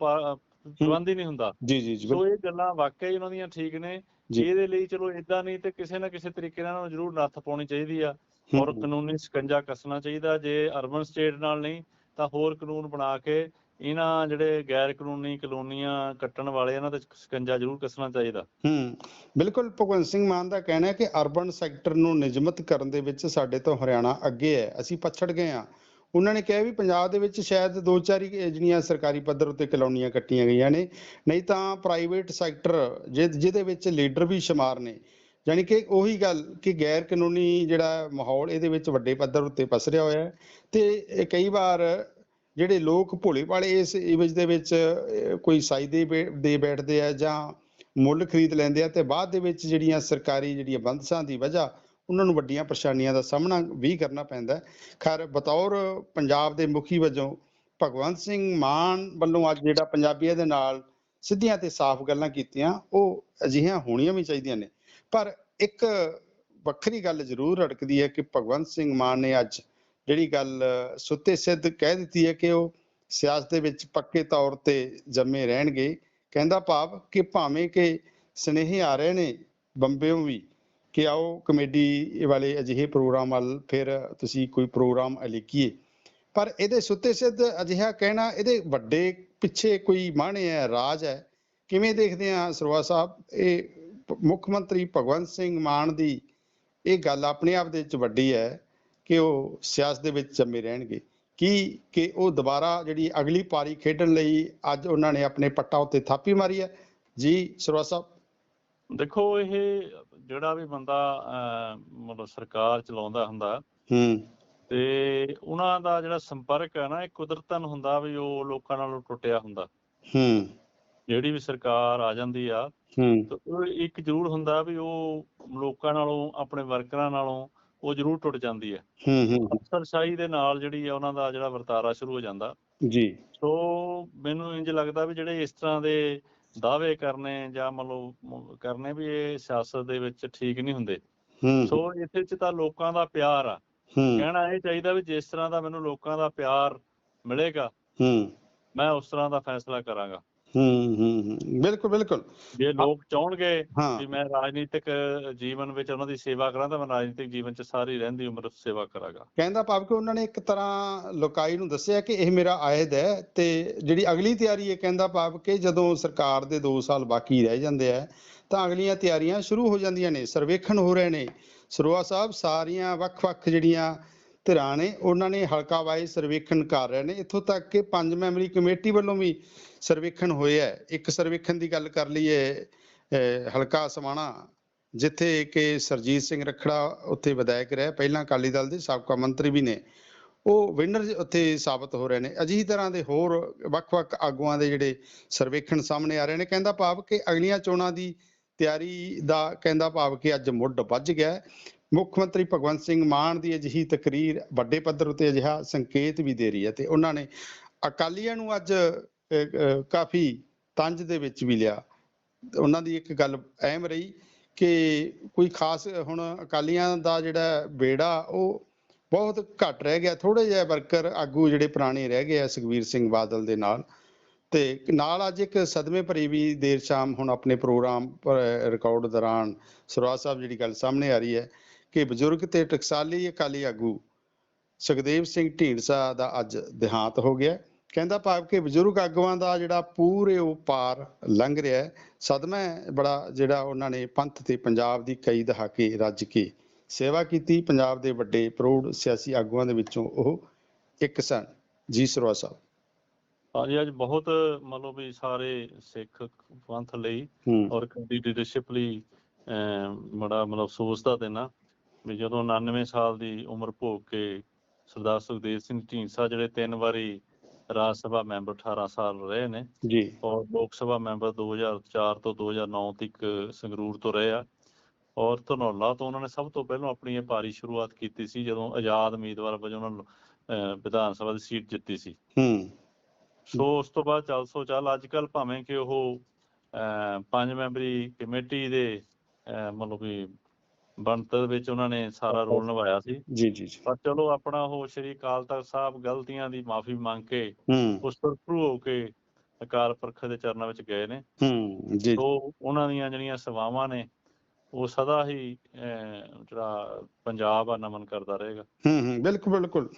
ਪ੍ਰਬੰਧ ਹੀ ਨਹੀਂ ਹੁੰਦਾ। ਜੀ ਜੀ ਜੀ ਸੋ ਇਹ ਗੱਲਾਂ ਵਾਕਈ ਉਹਨਾਂ ਦੀਆਂ ਠੀਕ ਨੇ। ਇਹਦੇ ਲਈ ਚਲੋ ਇਦਾਂ ਨਹੀਂ ਤੇ ਕਿਸੇ ਨਾ ਕਿਸੇ ਤਰੀਕੇ ਨਾਲ ਉਹਨੂੰ ਜ਼ਰੂਰ ਨੱਥ ਪਾਉਣੀ ਚਾਹੀਦੀ ਆ। ਔਰ ਕਾਨੂੰਨੀ ਸਕੰਜਾ ਕੱਸਣਾ ਚਾਹੀਦਾ। ਜੇ ਅਰਬਨ ਸਟੇਟ ਨਾਲ ਨਹੀਂ ਤਾਂ ਹੋਰ ਕਾਨੂੰਨ ਬਣਾ ਕੇ ਇਹਨਾਂ ਜਿਹੜੇ ਗੈਰ ਕਾਨੂੰਨੀ ਕਲੋਨੀਆਂ ਕੱਟਣ ਵਾਲੇ, ਇਹਨਾਂ ਤੇ ਸਕੰਜਾ ਜ਼ਰੂਰ ਕੱਸਣਾ ਚਾਹੀਦਾ। ਹੂੰ, ਬਿਲਕੁਲ ਭਗਵੰਤ ਸਿੰਘ ਮਾਨ ਦਾ ਕਹਿਣਾ ਹੈ ਕਿ ਅਰਬਨ ਸੈਕਟਰ ਨੂੰ ਨਿਯਮਿਤ ਕਰਨ ਦੇ ਵਿੱਚ ਸਾਡੇ ਤੋਂ ਹਰਿਆਣਾ ਅੱਗੇ ਹੈ। ਅਸੀਂ ਪਛੜ ਗਏ ਹਾਂ। ਉਹਨਾਂ ਨੇ ਕਿਹਾ ਵੀ ਪੰਜਾਬ ਦੇ ਵਿੱਚ ਸ਼ਾਇਦ ਦੋ ਚਾਰ ਹੀ ਜਿਹੜੀਆਂ ਸਰਕਾਰੀ ਪੱਧਰ ਉੱਤੇ ਕਲੋਨੀਆਂ ਕੱਟੀਆਂ ਗਈਆਂ ਨੇ, ਨਹੀਂ ਤਾਂ ਪ੍ਰਾਈਵੇਟ ਸੈਕਟਰ ਜਿਹਦੇ ਵਿੱਚ ਲੀਡਰ ਵੀ ਸ਼ੁਮਾਰ ਨੇ। ਯਾਨੀ ਕਿ ਉਹੀ ਗੱਲ ਕਿ ਗੈਰ ਕਾਨੂੰਨੀ ਜਿਹੜਾ ਮਾਹੌਲ, ਇਹਦੇ ਵਿੱਚ ਵੱਡੇ ਪੱਧਰ ਉੱਤੇ ਪਸਰਿਆ ਹੋਇਆ ਹੈ। ਤੇ ਕਈ ਵਾਰ ਜਿਹੜੇ ਲੋਕ ਭੋਲੇ ਵਾਲੇ ਇਸ ਇਮੇਜ ਦੇ ਵਿੱਚ ਕੋਈ ਸਾਈ ਦੇ ਬੈ- ਦੇ ਬੈਠਦੇ ਆ ਜਾਂ ਮੁੱਲ ਖਰੀਦ ਲੈਂਦੇ ਆ ਤੇ ਬਾਅਦ ਦੇ ਵਿੱਚ ਜਿਹੜੀਆਂ ਸਰਕਾਰੀ ਜਿਹੜੀਆਂ ਬੰਦਸ਼ਾਂ ਦੀ ਵਜ੍ਹਾ, ਉਹਨਾਂ ਨੂੰ ਵੱਡੀਆਂ ਪਰੇਸ਼ਾਨੀਆਂ ਦਾ ਸਾਹਮਣਾ ਵੀ ਕਰਨਾ ਪੈਂਦਾ ਖੈਰ, ਬਤੌਰ ਪੰਜਾਬ ਦੇ ਮੁਖੀ ਵਜੋਂ ਭਗਵੰਤ ਸਿੰਘ ਮਾਨ ਵੱਲੋਂ ਅੱਜ ਜਿਹੜਾ ਪੰਜਾਬੀਆਂ ਦੇ ਨਾਲ ਸਿੱਧੀਆਂ ਤੇ ਸਾਫ਼ ਗੱਲਾਂ ਕੀਤੀਆਂ, ਉਹ ਅਜਿਹੀਆਂ ਹੋਣੀਆਂ ਵੀ ਚਾਹੀਦੀਆਂ ਨੇ। ਪਰ ਇੱਕ ਵੱਖਰੀ ਗੱਲ ਜ਼ਰੂਰ ਅੜਕਦੀ ਹੈ ਕਿ ਭਗਵੰਤ ਸਿੰਘ ਮਾਨ ਨੇ ਅੱਜ ਜਿਹੜੀ ਗੱਲ ਸੁੱਤੇ ਸਿੱਧ ਕਹਿ ਦਿੱਤੀ ਹੈ ਕਿ ਉਹ ਸਿਆਸਤ ਦੇ ਵਿੱਚ ਪੱਕੇ ਤੌਰ ਤੇ ਜੰਮੇ ਰਹਿਣਗੇ, ਕਹਿੰਦਾ ਭਾਵ ਕਿ ਭਾਵੇਂ ਕਿ ਸਨੇਹੀ ਆ ਰਹੇ ਨੇ ਬੰਬਿਓਂ ਵੀ ਕਿ ਆਓ ਕਮੇਡੀ ਵਾਲੇ ਅਜਿਹੇ ਪ੍ਰੋਗਰਾਮ ਵੱਲ ਫਿਰ ਤੁਸੀਂ ਕੋਈ ਪ੍ਰੋਗਰਾਮ ਅਲੀਕੀਏ। ਪਰ ਇਹਦੇ ਸੁੱਤੇ ਸਿੱਧ ਅਜਿਹਾ ਕਹਿਣਾ, ਇਹਦੇ ਵੱਡੇ ਪਿੱਛੇ ਕੋਈ ਮਾਣੇ ਹੈ, ਰਾਜ ਹੈ, ਕਿਵੇਂ ਦੇਖਦੇ ਆ ਸਰਵਾ ਸਾਹਿਬ? ਇਹ ਮੁੱਖ ਮੰਤਰੀ ਭਗਵੰਤ ਸਿੰਘ ਮਾਨ ਦੀ ਇਹ ਗੱਲ ਆਪਣੇ ਆਪ ਦੇ ਵਿੱਚ ਵੱਡੀ ਹੈ। ਕਿ ਉਹ ਸਿਆਸਤ ਦੇ ਵਿੱਚ ਜੰਮੇ ਰਹਿਣਗੇ। ਕੀ ਕਿ ਉਹ ਦੁਬਾਰਾ ਜਿਹੜੀ ਅਗਲੀ ਪਾਰੀ ਖੇਡਣ ਲਈ ਅੱਜ ਉਹਨਾਂ ਨੇ ਆਪਣੇ ਪੱਟਾਂ ਉੱਤੇ ਥਾਪੀ ਮਾਰੀ ਹੈ? ਜੀ ਸਰਵਾ ਸਾਹਿਬ। ਦੇਖੋ ਇਹ ਜਿਹੜਾ ਵੀ ਬੰਦਾ ਮਤਲਬ ਸਰਕਾਰ ਚਲਾਉਂਦਾ ਹੁੰਦਾ ਹੂੰ। ਤੇ ਉਹਨਾਂ ਦਾ ਜਿਹੜਾ ਸੰਪਰਕ ਹੈ ਨਾ ਇਹ ਕੁਦਰਤਨ ਹੁੰਦਾ ਵੀ ਉਹ ਲੋਕਾਂ ਨਾਲੋਂ ਟੁੱਟਿਆ ਹੁੰਦਾ। ਹੂੰ। ਜਿਹੜੀ ਵੀ ਸਰਕਾਰ ਆ ਜਾਂਦੀ ਆ ਹੂੰ। ਇੱਕ ਜ਼ਰੂਰ ਹੁੰਦਾ ਵੀ ਉਹ ਲੋਕਾਂ ਨਾਲੋਂ ਆਪਣੇ ਵਰਕਰਾਂ ਨਾਲੋਂ ਉਹ ਜ਼ਰੂਰ ਟੁੱਟ ਜਾਂਦੀ ਹੈ। ਹੂੰ ਹੂੰ ਅਫਸਰਸ਼ਾਹੀ ਦੇ ਨਾਲ ਜਿਹੜੀ ਆ ਉਹਨਾਂ ਦਾ ਜਿਹੜਾ ਵਰਤਾਰਾ ਸ਼ੁਰੂ ਹੋ ਜਾਂਦਾ। ਜੀ। ਸੋ ਮੈਨੂੰ ਇੰਜ ਲੱਗਦਾ ਵੀ ਜਿਹੜੇ ਇਸ ਤਰ੍ਹਾਂ ਦੇ ਦਾਅਵੇ ਕਰਨੇ ਜਾਂ ਮਤਲਬ ਕਰਨੇ ਵੀ ਇਹ ਸਿਆਸਤ ਦੇ ਵਿੱਚ ਠੀਕ ਨਹੀਂ ਹੁੰਦੇ। ਹੂੰ। ਸੋ ਇਹਦੇ ਚ ਤਾਂ ਲੋਕਾਂ ਦਾ ਪਿਆਰ ਆ। ਹੂੰ। ਕਹਿਣਾ ਇਹ ਚਾਹੀਦਾ ਵੀ ਜਿਸ ਤਰ੍ਹਾਂ ਦਾ ਮੈਨੂੰ ਲੋਕਾਂ ਦਾ ਪਿਆਰ ਮਿਲੇਗਾ ਹੂੰ। ਮੈਂ ਉਸ ਤਰ੍ਹਾਂ ਦਾ ਫੈਸਲਾ ਕਰਾਂਗਾ। ਹੂੰ ਹੂੰ ਹੂੰ। ਬਿਲਕੁਲ ਬਿਲਕੁਲ। ਜੇ ਲੋਕ ਚਾਹਣਗੇ ਹਾਂ। ਵੀ ਮੈਂ ਰਾਜਨੀਤਿਕ ਜੀਵਨ ਵਿੱਚ ਉਹਨਾਂ ਦੀ ਸੇਵਾ ਕਰਾਂ ਤਾਂ ਮੈਂ ਰਾਜਨੀਤਿਕ ਜੀਵਨ 'ਚ ਸਾਰੀ ਰਹਿੰਦੀ ਉਮਰ ਸੇਵਾ ਕਰਾਂਗਾ। ਕਹਿੰਦਾ ਭਾਵ ਕਿ ਉਹਨਾਂ ਨੇ ਇੱਕ ਤਰ੍ਹਾਂ ਲੋਕਾਈ ਨੂੰ ਦੱਸਿਆ ਕਿ ਇਹ ਮੇਰਾ ਆਇਦ ਹੈ ਤੇ ਜਿਹੜੀ ਅਗਲੀ ਤਿਆਰੀ ਹੈ ਕਹਿੰਦਾ ਭਾਵ ਕਿ ਜਦੋਂ ਸਰਕਾਰ ਦੇ 2 ਸਾਲ ਬਾਕੀ ਰਹਿ ਜਾਂਦੇ ਆ ਤਾਂ ਅਗਲੀਆਂ ਤਿਆਰੀਆਂ ਸ਼ੁਰੂ ਹੋ ਜਾਂਦੀਆਂ ਨੇ ਸਰਵੇਖਣ ਹੋ ਰਹੇ ਨੇ। ਸਰੋਆ ਸਾਹਿਬ ਸਾਰੀਆਂ ਵੱਖ-ਵੱਖ ਜਿਹੜੀਆਂ ਧਿਰਾਂ ਨੇ, ਉਹਨਾਂ ਨੇ ਹਲਕਾ ਵਾਈਜ਼ ਸਰਵੇਖਣ ਕਰ ਰਹੇ ਨੇ। ਇੱਥੋਂ ਤੱਕ ਕਿ ਪੰਜ ਮੈਂਬਰੀ ਕਮੇਟੀ ਵੱਲੋਂ ਵੀ ਸਰਵੇਖਣ ਹੋਇਆ ਇੱਕ ਸਰਵੇਖਣ ਦੀ ਗੱਲ ਕਰ ਲਈਏ ਹਲਕਾ ਸਮਾਣਾ, ਜਿੱਥੇ ਕਿ ਸਰਜੀਤ ਸਿੰਘ ਰਖੜਾ ਉੱਥੇ ਵਿਧਾਇਕ ਰਿਹਾ। ਪਹਿਲਾਂ ਅਕਾਲੀ ਦਲ ਦੇ ਸਾਬਕਾ ਮੰਤਰੀ ਵੀ ਨੇ। ਉਹ ਵਿਨਰ ਉੱਥੇ ਸਾਬਤ ਹੋ ਰਹੇ ਨੇ। ਅਜਿਹੀ ਤਰ੍ਹਾਂ ਦੇ ਹੋਰ ਵੱਖ-ਵੱਖ ਆਗੂਆਂ ਦੇ ਜਿਹੜੇ ਸਰਵੇਖਣ ਸਾਹਮਣੇ ਆ ਰਹੇ ਨੇ, ਕਹਿੰਦਾ ਭਾਵ ਕਿ ਅਗਲੀਆਂ ਚੋਣਾਂ ਦੀ ਤਿਆਰੀ ਦਾ ਕਹਿੰਦਾ ਭਾਵ ਕਿ ਅੱਜ ਮੁੱਢ ਵੱਜ ਗਿਆ ਮੁੱਖ ਮੰਤਰੀ ਭਗਵੰਤ ਸਿੰਘ ਮਾਨ ਦੀ ਅਜਿਹੀ ਤਕਰੀਰ ਵੱਡੇ ਪੱਧਰ ਉਤੇ ਅਜਿਹਾ ਸੰਕੇਤ ਵੀ ਦੇ ਰਹੀ ਹੈ ਤੇ ਉਹਨਾਂ ਨੇ ਅਕਾਲੀਆਂ ਨੂੰ ਅੱਜ ਕਾਫੀ ਤੰਜ ਦੇ ਵਿੱਚ ਵੀ ਲਿਆ। ਉਹਨਾਂ ਦੀ ਇੱਕ ਗੱਲ ਅਹਿਮ ਰਹੀ ਕਿ ਕੋਈ ਖਾਸ ਹੁਣ ਅਕਾਲੀਆਂ ਦਾ ਜਿਹੜਾ ਬੇੜਾ, ਉਹ ਬਹੁਤ ਘੱਟ ਰਹਿ ਗਿਆ। ਥੋੜੇ ਜਿਹੇ ਵਰਕਰ ਆਗੂ ਜਿਹੜੇ ਪੁਰਾਣੇ ਰਹਿ ਗਏ ਆ, ਸੁਖਬੀਰ ਸਿੰਘ ਬਾਦਲ ਦੇ ਨਾਲ। ਤੇ ਨਾਲ ਅੱਜ ਇੱਕ ਸਦਮੇ ਭਰੀ ਵੀ ਦੇਰ ਸ਼ਾਮ ਹੁਣ ਆਪਣੇ ਪ੍ਰੋਗਰਾਮ ਰਿਕਾਰਡ ਦੌਰਾਨ ਸਰਵਾ ਸਾਹਿਬ ਜਿਹੜੀ ਗੱਲ ਸਾਹਮਣੇ ਆ ਰਹੀ ਹੈ ਕਿ ਬਜ਼ੁਰਗ ਤੇ ਟਕਸਾਲੀ ਅਕਾਲੀ ਆਗੂ ਸੁਖਦੇਵ ਸਿੰਘ ਢੀਂਡਸਾ ਦਾ ਅੱਜ ਦੇਹਾਂਤ ਹੋ ਗਿਆ। ਕਹਿੰਦਾ ਭਾਵ ਕਿ ਬਜ਼ੁਰਗ ਆਗੂਆਂ ਦਾ ਜਿਹੜਾ ਪੂਰੇ ਉਹ ਪਾਰ ਲੰਘ ਰਿਹਾ ਹੈ। ਸਦਮਾ ਬੜਾ ਜਿਹੜਾ ਉਹਨਾਂ ਨੇ ਪੰਥ ਤੇ ਪੰਜਾਬ ਦੀ ਕਈ ਦਹਾਕੇ ਰੱਜ ਕੇ ਸੇਵਾ ਕੀਤੀ। ਪੰਜਾਬ ਦੇ ਵੱਡੇ ਪ੍ਰੌੜ ਸਿਆਸੀ ਆਗੂਆਂ ਦੇ ਵਿੱਚੋਂ ਉਹ ਇੱਕ ਸਨ। ਜੀ ਸਰਵਾ ਸਾਹਿਬ। ਹਾਂਜੀ ਅੱਜ ਬਹੁਤ ਮਤਲਬ ਵੀ ਸਾਰੇ ਸਿੱਖ ਪੰਥ ਲਈ ਔਰ ਕਦੀ ਲੀਡਰਸ਼ਿਪ ਲਈ ਬੜਾ ਮਤਲਬ ਅਫਸੋਸ ਦਾ ਦਿਨ ਆ ਵੀ ਜਦੋਂ 99 ਸਾਲ ਦੀ ਉਮਰ ਭੋਗ ਕੇ ਸਰਦਾਰ ਸੁਖਦੇਵ ਸਿੰਘ ਢੀਂਡਸਾ ਜਿਹੜੇ ਤਿੰਨ ਵਾਰੀ ਰਾਜ ਸਭਾ ਮੈਂਬਰ 18 ਸਾਲ ਰਹੇ ਨੇ ਜੀ। ਔਰ ਲੋਕ ਸਭਾ ਮੈਂਬਰ 2004 ਤੋਂ 2009 ਤੱਕ ਸੰਗਰੂਰ ਤੋਂ ਰਹੇ ਆ ਔਰ ਧਨੌਲਾ ਤੋਂ ਉਹਨਾਂ ਨੇ ਸਭ ਤੋਂ ਪਹਿਲਾਂ ਆਪਣੀ ਇਹ ਪਾਰੀ ਸ਼ੁਰੂਆਤ ਕੀਤੀ ਸੀ ਜਦੋਂ ਆਜ਼ਾਦ ਉਮੀਦਵਾਰ ਵਜੋਂ ਉਹਨਾਂ ਨੂੰ ਵਿਧਾਨ ਸਭਾ ਦੀ ਸੀਟ ਜਿੱਤੀ ਸੀ। ਹੂੰ। ਸੋ ਉਸ ਤੋਂ ਬਾਅਦ ਚੱਲ ਸੋ ਚੱਲ ਅੱਜ ਕੱਲ ਭਾਵੇਂ ਕਿ ਉਹ ਪੰਜ ਮੈਂਬਰੀ ਕਮੇਟੀ ਦੇ ਮਤਲਬ ਵੀ ਬਣਤਰ ਵਿੱਚ ਉਹਨਾਂ ਨੇ ਸਾਰਾ ਰੋਲ ਨਿਭਾਇਆ ਸੀ। ਜੀ ਜੀ ਜੀ। ਪਰ ਚਲੋ ਆਪਣਾ ਉਹ ਸ਼੍ਰੀ ਅਕਾਲ ਤਖਤ ਸਾਹਿਬ ਗਲਤੀਆਂ ਦੀ ਮਾਫੀ ਮੰਗ ਕੇ ਉਸ ਤੋਂ ਸ਼ੁਰੂ ਹੋ ਕੇ ਅਕਾਲ ਪੁਰਖ ਦੇ ਚਰਨਾਂ ਵਿੱਚ ਗਏ ਨੇ। ਹੂੰ ਜੀ ਸੋ ਉਹਨਾਂ ਦੀਆਂ ਜਿਹੜੀਆਂ ਸੇਵਾਵਾਂ ਨੇ ਉਹ ਸਦਾ ਹੀ ਜਿਹੜਾ ਪੰਜਾਬ ਆ ਨਮਨ ਕਰਦਾ ਰਹੇਗਾ। ਹੂੰ ਹੂੰ ਬਿਲਕੁਲ ਬਿਲਕੁਲ।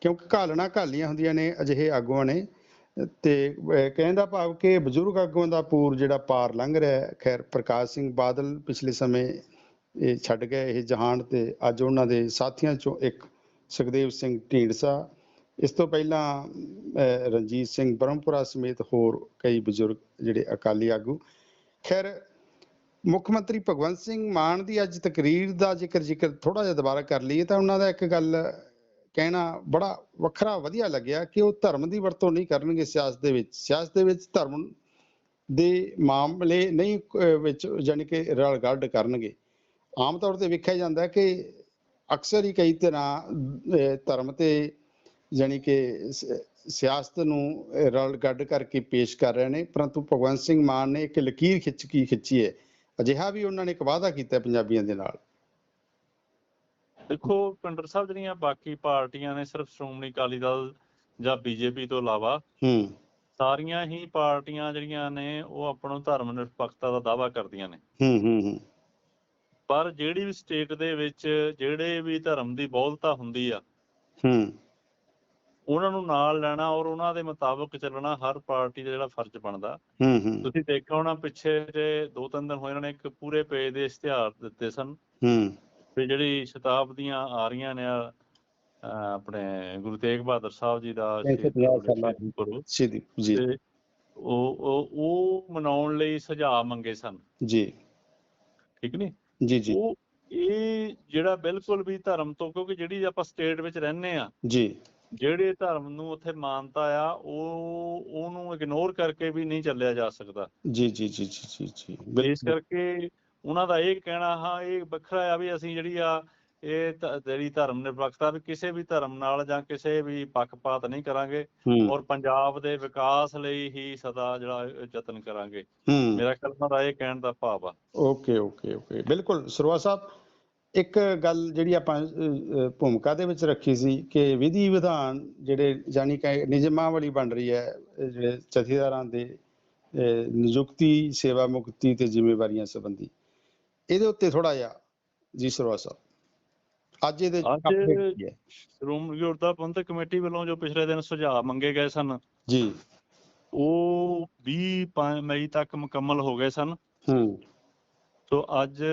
ਕਿਉਂਕਿ ਘਾਲਣਾ ਘਾਲੀਆਂ ਹੁੰਦੀਆਂ ਨੇ ਅਜਿਹੇ ਆਗੂਆਂ ਨੇ। ਤੇ ਅਹ, ਕਹਿਣ ਦਾ ਭਾਵ ਕਿ ਬਜ਼ੁਰਗ ਆਗੂਆਂ ਦਾ ਪੂਰ ਜਿਹੜਾ ਪਾਰ ਲੰਘ ਰਿਹਾ ਹੈ। ਖੈਰ ਪ੍ਰਕਾਸ਼ ਸਿੰਘ ਬਾਦਲ ਪਿਛਲੇ ਸਮੇਂ ਇਹ ਛੱਡ ਗਏ ਇਹ ਜਹਾਨ ਤੇ। ਅੱਜ ਉਹਨਾਂ ਦੇ ਸਾਥੀਆਂ ਚੋਂ ਇੱਕ ਸੁਖਦੇਵ ਸਿੰਘ ਢੀਂਡਸਾ। ਇਸ ਤੋਂ ਪਹਿਲਾਂ ਰਣਜੀਤ ਸਿੰਘ ਬ੍ਰਹਮਪੁਰਾ ਸਮੇਤ ਹੋਰ ਕਈ ਬਜ਼ੁਰਗ ਜਿਹੜੇ ਅਕਾਲੀ ਆਗੂ। ਖੈਰ, ਮੁੱਖ ਮੰਤਰੀ ਭਗਵੰਤ ਸਿੰਘ ਮਾਨ ਦੀ ਅੱਜ ਤਕਰੀਰ ਦਾ ਜੇਕਰ ਜ਼ਿਕਰ ਥੋੜਾ ਜਿਹਾ ਦੁਬਾਰਾ ਕਰ ਲਈਏ ਤਾਂ ਉਹਨਾਂ ਦਾ ਇੱਕ ਗੱਲ ਕਹਿਣਾ ਬੜਾ ਵੱਖਰਾ ਵਧੀਆ ਲੱਗਿਆ ਕਿ ਉਹ ਧਰਮ ਦੀ ਵਰਤੋਂ ਨਹੀਂ ਕਰਨਗੇ ਸਿਆਸਤ ਦੇ ਵਿੱਚ। ਸਿਆਸਤ ਦੇ ਵਿੱਚ ਧਰਮ ਦੇ ਮਾਮਲੇ ਨਹੀਂ ਵਿੱਚ ਜਾਣੀ ਕਿ ਰਲ ਗੱਡ ਕਰਨਗੇ। ਆਮ ਤੌਰ ਤੇ ਵੇਖਿਆ ਜਾਂਦਾ ਕਿ ਅਕਸਰ ਹੀ ਕਈ ਤਰ੍ਹਾਂ ਧਰਮ ਤੇ ਜਾਣੀ ਕਿ ਸਿਆਸਤ ਨੂੰ ਰਲ ਗੱਡ ਕਰਕੇ ਪੇਸ਼ ਕਰ ਰਹੇ ਨੇ ਪਰੰਤੂ ਭਗਵੰਤ ਸਿੰਘ ਮਾਨ ਨੇ ਇੱਕ ਲਕੀਰ ਖਿੱਚ ਕੀ ਖਿੱਚੀ ਹੈ ਅਜਿਹਾ ਵੀ ਉਹਨਾਂ ਨੇ ਇੱਕ ਵਾਅਦਾ ਕੀਤਾ ਪੰਜਾਬੀਆਂ ਦੇ ਨਾਲ। ਦੇਖੋ ਪਿੰਡਰ ਸਾਹਿਬ ਜਿਹੜੀਆਂ ਬਾਕੀ ਪਾਰਟੀਆਂ ਨੇ ਸਿਰਫ ਸ਼੍ਰੋਮਣੀ ਅਕਾਲੀ ਦਲ ਜਾਂ ਬੀਜੇਪੀ ਤੋਂ ਇਲਾਵਾ ਹੂੰ। ਸਾਰੀਆਂ ਹੀ ਪਾਰਟੀਆਂ ਜਿਹੜੀਆਂ ਨੇ ਉਹ ਆਪਣਾ ਧਰਮ ਨਿਰਪੱਖਤਾ ਦਾ ਦਾਅਵਾ ਕਰਦੀਆਂ ਨੇ। ਹੂੰ ਹੂੰ ਹੂੰ। ਪਰ ਜਿਹੜੀ ਵੀ ਸਟੇਟ ਦੇ ਵਿੱਚ ਜਿਹੜੇ ਵੀ ਧਰਮ ਦੀ ਬਹੁਲਤਾ ਹੁੰਦੀ ਆ ਹੂੰ। ਉਹਨਾਂ ਨੂੰ ਨਾਲ ਲੈਣਾ ਔਰ ਉਹਨਾਂ ਦੇ ਮੁਤਾਬਕ ਚੱਲਣਾ ਹਰ ਪਾਰਟੀ ਦਾ ਜਿਹੜਾ ਫਰਜ਼ ਬਣਦਾ। ਹੂੰ ਹੂੰ। ਤੁਸੀਂ ਦੇਖਿਆ ਹੋਣਾ ਪਿੱਛੇ ਜੇ ਦੋ ਤਿੰਨ ਦਿਨ ਹੋਏ ਇਹਨਾਂ ਨੇ ਇੱਕ ਪੂਰੇ ਪੇਜ ਦੇ ਇਸ਼ਤਿਹਾਰ ਦਿੱਤੇ ਸਨ। ਹੂੰ। ਵੀ ਜਿਹੜੀ ਸ਼ਤਾਬਦੀਆਂ ਆ ਰਹੀਆਂ ਨੇ ਆਪਣੇ ਗੁਰੂ ਤੇਗ ਬਹਾਦਰ ਸਾਹਿਬ ਜੀ ਦਾ ਸ਼ਹੀਦੀ ਜੀ। ਤੇ ਉਹ ਉਹ ਉਹ ਮਨਾਉਣ ਲਈ ਸੁਝਾਅ ਮੰਗੇ ਸਨ। ਜੀ। ਠੀਕ ਨਹੀਂ ਜੀ ਜੀ। ਉਹ ਇਹ ਜਿਹੜਾ ਬਿਲਕੁਲ ਵੀ ਧਰਮ ਤੋਂ ਕਿਉਂਕਿ ਜਿਹੜੀ ਆਪਾਂ ਸਟੇਟ ਵਿੱਚ ਰਹਿੰਦੇ ਆ ਜੀ। ਜਿਹੜੇ ਧਰਮ ਨੂੰ ਉੱਥੇ ਮਾਨਤਾ ਆ ਉਹ ਉਹਨੂੰ ਇਗਨੋਰ ਕਰਕੇ ਵੀ ਨਹੀਂ ਚੱਲਿਆ ਜਾ ਸਕਦਾ। ਜੀ ਜੀ ਜੀ ਜੀ ਜੀ ਜੀ। ਇਸ ਕਰਕੇ ਉਹਨਾਂ ਦਾ ਇਹ ਕਹਿਣਾ ਹਾਂ ਇਹ ਵੱਖਰਾ ਆ ਵੀ ਅਸੀਂ ਜਿਹੜੀ ਆ ਇਹ ਧ- ਜਿਹੜੀ ਧਰਮ ਨਿਰਪੱਖਤਾ ਵੀ ਕਿਸੇ ਵੀ ਧਰਮ ਨਾਲ ਜਾਂ ਕਿਸੇ ਵੀ ਪੱਖਪਾਤ ਨਹੀਂ ਕਰਾਂਗੇ ਹੂੰ। ਔਰ ਪੰਜਾਬ ਦੇ ਵਿਕਾਸ ਲਈ ਹੀ ਸਦਾ ਜਿਹੜਾ ਇਹ ਯਤਨ ਕਰਾਂਗੇ। ਹੂੰ। ਮੇਰਾ ਕਲਮਾ ਦਾ ਇਹ ਕਹਿਣ ਦਾ ਭਾਵ ਆ। Okay okay okay. ਬਿਲਕੁਲ ਸਰਵਾ ਸਾਹਿਬ ਇੱਕ ਗੱਲ ਜਿਹੜੀ ਆਪਾਂ ਅਹ, ਅਹ, ਭੂਮਿਕਾ ਦੇ ਵਿੱਚ ਰੱਖੀ ਸੀ ਕਿ ਵਿਧੀ ਵਿਧਾਨ ਜਿਹੜੇ ਜਾਨੀ ਕਿ ਨਿਯਮਾਵਲੀ ਬਣ ਰਹੀ ਹੈ ਜਿਹੜੇ ਜਥੇਦਾਰਾਂ ਦੇ ਅਹ, ਨਿਯੁਕਤੀ ਸੇਵਾ ਮੁਕਤੀ ਤੇ ਜ਼ਿੰਮੇਵਾਰੀਆਂ ਸੰਬੰਧੀ। ਇਹਦੇ ਉੱਤੇ ਥੋੜਾ ਜਿਹਾ ਜੀ ਸਰਵਾ ਸਾਹਿਬ। ਅੱਜ ਇਹਦੇ ਅੱਜ update ਕੀ ਹੈ? ਸ਼੍ਰੋਮਣੀ ਗੁਰਦੁਆਰਾ ਪ੍ਰਬੰਧਕ ਕਮੇਟੀ ਵੱਲੋਂ ਜੋ ਪਿਛਲੇ ਦਿਨ ਸੁਝਾਅ ਮੰਗੇ ਗਏ ਸਨ ਜੀ। ਉਹ 20 ਪੰ- ਮਈ ਤੱਕ ਮੁਕੰਮਲ ਹੋ ਗਏ ਸਨ। ਹੂੰ। ਸੋ ਅੱਜ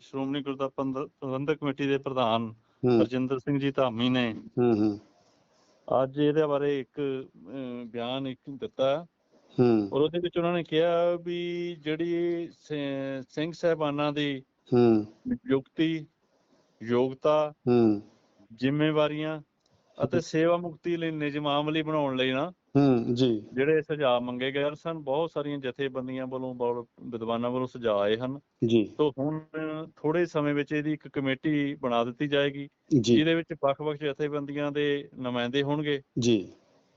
ਸ਼੍ਰੋਮਣੀ ਪ੍ਰਬੰਧ- ਪ੍ਰਬੰਧਕ ਕਮੇਟੀ ਦੇ ਪ੍ਰਧਾਨ ਰਜਿੰਦਰ ਸਿੰਘ ਜੀ ਧਾਮੀ ਨੇ ਹੂੰ ਹੂੰ। ਅੱਜ ਇਹਦੇ ਬਾਰੇ ਇੱਕ ਬਿਆਨ ਇੱਕ ਦਿੱਤਾ। ਹੂੰ। ਔਰ ਉਹਦੇ ਵਿੱਚ ਉਹਨਾਂ ਨੇ ਕਿਹਾ ਵੀ ਜਿਹੜੀ ਸਿੰਘ ਸਾਹਿਬਾਨਾਂ ਦੀ ਹੂੰ। ਨਿਯੁਕਤੀ ਯੋਗਤਾ ਹੂੰ। ਜ਼ਿੰਮੇਵਾਰੀਆਂ ਅਤੇ ਸੇਵਾ ਮੁਕਤੀ ਲਈ ਨਿਯਮਾਵਲੀ ਬਣਾਉਣ ਲਈ ਨਾ ਹੂੰ ਜੀ। ਜਿਹੜੇ ਸੁਝਾਅ ਮੰਗੇ ਗਏ ਸਨ ਬਹੁਤ ਸਾਰੀਆਂ ਜਥੇਬੰਦੀਆਂ ਵੱਲੋਂ ਬਹੁਤ ਵਿਦਵਾਨਾਂ ਵੱਲੋਂ ਸੁਝਾਅ ਆਏ ਹਨ। ਜੀ। ਤੋਂ ਹੁਣ ਥੋੜੇ ਸਮੇਂ ਵਿੱਚ ਇਹਦੀ ਇੱਕ ਕਮੇਟੀ ਬਣਾ ਦਿੱਤੀ ਜਾਏਗੀ ਜਿਹਦੇ ਵਿੱਚ ਵੱਖ-ਵੱਖ ਜਥੇਬੰਦੀਆਂ ਦੇ ਨੁਮਾਇੰਦੇ ਹੋਣਗੇ। ਜੀ।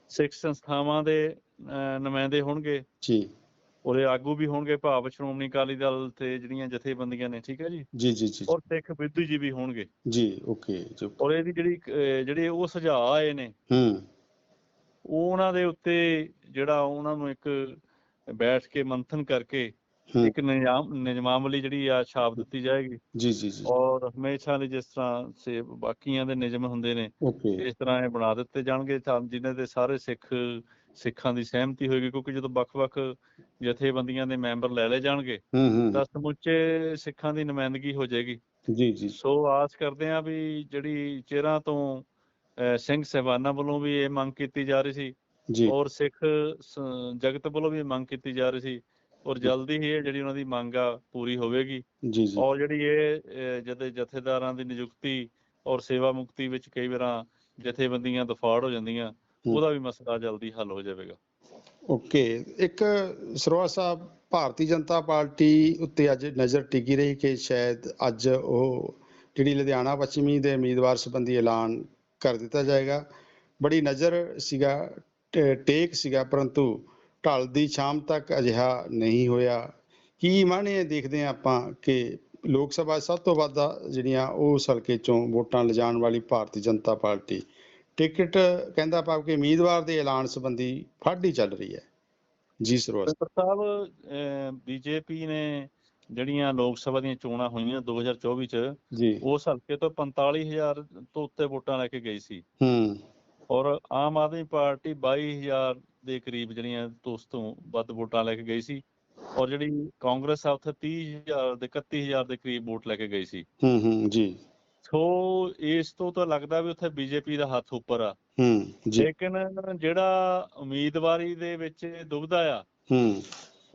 ਸਿੱਖ ਸੰਸਥਾਵਾਂ ਦੇ ਨੁਮਾਇੰਦੇ ਹੋਣਗੇ। ਜੀ। ਉਹਦੇ ਆਗੂ ਵੀ ਹੋਣਗੇ ਭਾਵ ਸ਼੍ਰੋਮਣੀ ਅਕਾਲੀ ਦਲ ਤੇ ਜਿਹੜੀਆਂ ਜਥੇਬੰਦੀਆਂ ਨੇ ਠੀਕ ਹੈ ਜੀ? ਜੀ ਜੀ ਜੀ। ਔਰ ਸਿੱਖ ਵਿਦਿਆਜੀਵੀ ਹੋਣਗੇ। ਜੀ ਓਕੇ ਜੀ ਔਰ ਇਹਦੀ ਜਿਹੜੀ ਜਿਹੜੇ ਉਹ ਸੁਝਾਅ ਆਏ ਨੇ ਹੂੰ। ਉਹ ਉਹਨਾਂ ਦੇ ਉੱਤੇ ਜਿਹੜਾ ਉਹਨਾਂ ਨੂੰ ਇੱਕ ਬੈਠ ਕੇ ਮੰਥਨ ਕਰਕੇ ਇੱਕ ਨਿਯਾਮ ਨਿਯਮਾਵਲੀ ਜਿਹੜੀ ਆ ਛਾਪ ਦਿੱਤੀ ਜਾਏਗੀ। ਜੀ ਜੀ ਜੀ। ਔਰ ਹਮੇਸ਼ਾ ਲਈ ਜਿਸ ਤਰ੍ਹਾਂ ਸੇ ਬਾਕੀਆਂ ਦੇ ਨਿਯਮ ਹੁੰਦੇ ਨੇ ਇਸ ਤਰ੍ਹਾਂ ਇਹ ਬਣਾ ਦਿੱਤੇ ਜਾਣਗੇ ਜਿਨ੍ਹਾਂ ਦੇ ਸਾਰੇ ਸਿੱਖ ਸਿੱਖਾਂ ਦੀ ਸਹਿਮਤੀ ਹੋਏਗੀ ਕਿਉਂਕਿ ਜਦੋਂ ਵੱਖ-ਵੱਖ ਜਥੇਬੰਦੀਆਂ ਦੇ ਮੈਂਬਰ ਲੈ ਲਏ ਜਾਣਗੇ ਤਾਂ ਸਮੁੱਚੇ ਸਿੱਖਾਂ ਦੀ ਨੁਮਾਇੰਦਗੀ ਹੋ ਜਾਏਗੀ। ਜੀ ਜੀ। ਸੋ ਆਸ ਕਰਦੇ ਹਾਂ ਵੀ ਜਿਹੜੀ ਚਿਹਰਾ ਤੋਂ ਸਿੰਘ ਸਹਿਬਾਨਾਂ ਵੱਲੋਂ ਵੀ ਇਹ ਮੰਗ ਕੀਤੀ ਜਾ ਰਹੀ ਸੀ ਜੀ। ਔਰ ਸਿੱਖ ਜਗਤ ਵੱਲੋਂ ਵੀ ਮੰਗ ਕੀਤੀ ਜਾ ਰਹੀ ਸੀ ਔਰ ਜਲਦੀ ਹੀ ਇਹ ਜਿਹੜੀ ਉਹਨਾਂ ਦੀ ਮੰਗ ਆ ਪੂਰੀ ਹੋਵੇਗੀ। ਜੀ ਜੀ। ਔਰ ਜਿਹੜੀ ਇਹ ਜਥੇ ਜਥੇਦਾਰਾਂ ਦੀ ਨਿਯੁਕਤੀ ਔਰ ਸੇਵਾ ਮੁਕਤੀ ਵਿੱਚ ਕਈ ਵਾਰਾਂ ਜਥੇਬੰਦੀਆਂ ਦਫਾੜ ਹੋ ਜਾਂਦੀਆਂ। ਉਹਦਾ ਵੀ ਮਸਲਾ ਜਲਦੀ ਹੱਲ ਹੋ ਜਾਵੇਗਾ। ਓਕੇ ਇੱਕ ਸਰੋਆ ਸਾਹਿਬ ਭਾਰਤੀ ਜਨਤਾ ਪਾਰਟੀ ਉੱਤੇ ਅੱਜ ਨਜ਼ਰ ਟਿਕੀ ਰਹੀ ਕਿ ਸ਼ਾਇਦ ਅੱਜ ਉਹ ਜਿਹੜੀ ਲੁਧਿਆਣਾ ਪੱਛਮੀ ਦੇ ਉਮੀਦਵਾਰ ਸੰਬੰਧੀ ਐਲਾਨ ਕਰ ਦਿੱਤਾ ਜਾਏਗਾ। ਬੜੀ ਨਜ਼ਰ ਸੀਗਾ ਟੇਕ ਸੀਗਾ ਪਰੰਤੂ ਢਲ ਦੀ ਸ਼ਾਮ ਤੱਕ ਅਜਿਹਾ ਨਹੀਂ ਹੋਇਆ। ਕੀ ਮਾਣੇ ਦੇਖਦੇ ਹਾਂ ਆਪਾਂ ਕਿ ਲੋਕ ਸਭਾ ਸਭ ਤੋਂ ਵੱਧ ਆ ਜਿਹੜੀਆਂ ਉਸ ਹਲਕੇ ਚੋਂ ਵੋਟਾਂ ਲਿਜਾਣ ਵਾਲੀ ਭਾਰਤੀ ਜਨਤਾ ਪਾਰਟੀ ਟਿਕਟ ਕਹਿੰਦਾ ਭਾਵ ਕਿ ਉਮੀਦਵਾਰ ਦੇ ਐਲਾਨ ਸੰਬੰਧੀ ਹੀ ਚੱਲ ਰਹੀ ਹੈ। ਜੀ ਸਰੋਜ ਸਾਹਿਬ ਬੀਜੇਪੀ ਨੇ ਜਿਹੜੀਆਂ ਲੋਕ ਸਭਾ ਦੀਆਂ ਚੋਣਾਂ ਹੋਈਆਂ 2024 ਚ ਜੀ। ਉਸ ਹਲਕੇ ਤੋਂ 45000 ਤੋਂ ਉੱਤੇ ਵੋਟਾਂ ਲੈ ਕੇ ਗਈ ਸੀ। ਹੂੰ। ਔਰ ਆਮ ਆਦਮੀ ਪਾਰਟੀ 22000 ਦੇ ਕਰੀਬ ਜਿਹੜੀਆਂ ਉਸ ਤੋਂ ਵੱਧ ਵੋਟਾਂ ਲੈ ਕੇ ਗਈ ਸੀ। ਔਰ ਜਿਹੜੀ ਕਾਂਗਰਸ ਆ ਉੱਥੇ 30000 ਦੇ 31000 ਦੇ ਕਰੀਬ ਵੋਟ ਲੈ ਕੇ ਗਈ ਸੀ। ਹੂੰ ਹੂੰ ਜੀ। ਸੋ ਇਸ ਤੋਂ ਤਾਂ ਲੱਗਦਾ ਵੀ ਉੱਥੇ ਬੀਜੇਪੀ ਦਾ ਹੱਥ ਉੱਪਰ ਆ। ਹੂੰ ਜੀ। ਲੇਕਿਨ ਜਿਹੜਾ ਉਮੀਦਵਾਰੀ ਦੇ ਵਿੱਚ ਦੁਬਦਾ ਆ ਹੂੰ।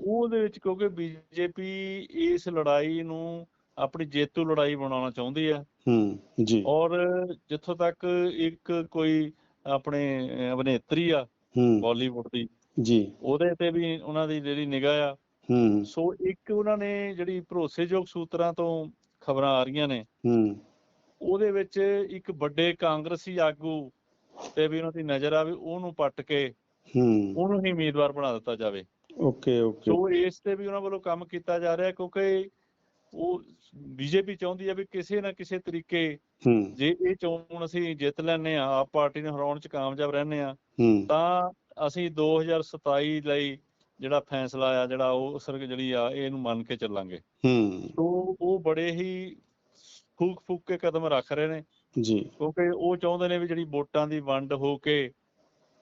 ਉਹਦੇ ਵਿੱਚ ਕਿਉਂਕਿ ਬੀਜੇਪੀ ਇਸ ਲੜਾਈ ਨੂੰ ਆਪਣੀ ਜੇਤੂ ਲੜਾਈ ਬਣਾਉਣਾ ਚਾਹੁੰਦੀ ਹੈ ਹੂੰ ਜੀ। ਔਰ ਜਿੱਥੋਂ ਤੱਕ ਇੱਕ ਕੋਈ ਆਪਣੇ ਅਭਿਨੇਤਰੀ ਆ ਹੂੰ। ਬਾਲੀਵੁੱਡ ਦੀ ਜੀ। ਉਹਦੇ ਤੇ ਵੀ ਉਹਨਾਂ ਦੀ ਜਿਹੜੀ ਨਿਗਾਹ ਆ। ਹੂੰ। ਸੋ ਇੱਕ ਉਹਨਾਂ ਨੇ ਜਿਹੜੀ ਭਰੋਸੇਯੋਗ ਸੂਤਰਾਂ ਤੋਂ ਖਬਰਾਂ ਆ ਰਹੀਆਂ ਨੇ ਹੂੰ। ਉਹਦੇ ਵਿੱਚ ਇੱਕ ਵੱਡੇ ਕਾਂਗਰਸੀ ਆਗੂ ਤੇ ਵੀ ਉਹਨਾਂ ਦੀ ਨਜ਼ਰ ਆ ਵੀ ਉਹਨੂੰ ਪੱਟ ਕੇ ਹੂੰ। ਉਹਨੂੰ ਹੀ ਉਮੀਦਵਾਰ ਬਣਾ ਦਿੱਤਾ ਜਾਵੇ। Okay okay. ਸੋ ਇਸ ਤੇ ਵੀ ਉਹਨਾਂ ਵੱਲੋਂ ਕੰਮ ਕੀਤਾ ਜਾ ਰਿਹਾ ਕਿਉਂਕਿ ਉਹ ਬੀਜੇਪੀ ਚਾਹੁੰਦੀ ਆ ਵੀ ਕਿਸੇ ਨਾ ਕਿਸੇ ਤਰੀਕੇ ਹੂੰ। ਜੇ ਇਹ ਚੋਣ ਅਸੀਂ ਜਿੱਤ ਲੈਨੇ ਆ ਆਪ ਪਾਰਟੀ ਨੂੰ ਹਰਾਉਣ ਚ ਕਾਮਯਾਬ ਰਹਿੰਦੇ ਆ ਹੂੰ। ਤਾਂ ਅਸੀਂ 2027 ਲਈ ਜਿਹੜਾ ਫੈਸਲਾ ਆ ਜਿਹੜਾ ਉਹ ਸਰ ਜਿਹੜੀ ਆ ਇਹਨੂੰ ਮੰਨ ਕੇ ਚੱਲਾਂਗੇ। ਹੂੰ। ਸੋ ਉਹ ਬੜੇ ਹੀ ਫੂਕ ਫੂਕ ਕੇ ਕਦਮ ਰੱਖ ਰਹੇ ਨੇ। ਜੀ। ਕਿਉਂਕਿ ਉਹ ਚਾਹੁੰਦੇ ਨੇ ਵੀ ਜਿਹੜੀ ਵੋਟਾਂ ਦੀ ਵੰਡ ਹੋ ਕੇ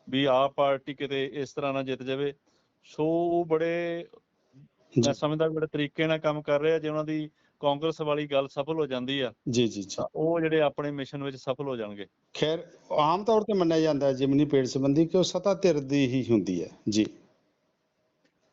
ਵੀ ਆਪ ਪਾਰਟੀ ਕਿਤੇ ਇਸ ਤਰ੍ਹਾਂ ਨਾ ਜਿੱਤ ਜਾਵੇ। ਸੋ ਉਹ ਬੜੇ ਮੈਂ ਸਮਝਦਾ ਬੜੇ ਤਰੀਕੇ ਨਾਲ ਕੰਮ ਕਰ ਰਹੇ ਆ। ਜੇ ਉਹਨਾਂ ਦੀ ਕਾਂਗਰਸ ਵਾਲੀ ਗੱਲ ਸਫਲ ਹੋ ਜਾਂਦੀ ਆ ਜੀ ਜੀ ਜੀ। ਉਹ ਜਿਹੜੇ ਆਪਣੇ ਮਿਸ਼ਨ ਵਿੱਚ ਸਫਲ ਹੋ ਜਾਣਗੇ। ਖੈਰ ਆਮ ਤੌਰ ਤੇ ਮੰਨਿਆ ਜਾਂਦਾ ਹੈ ਜਿਮਨੀ ਪੇੜ ਸੰਬੰਧੀ ਕਿ ਉਹ ਸਤਾ ਧਿਰ ਦੀ ਹੀ ਹੁੰਦੀ ਹੈ। ਜੀ।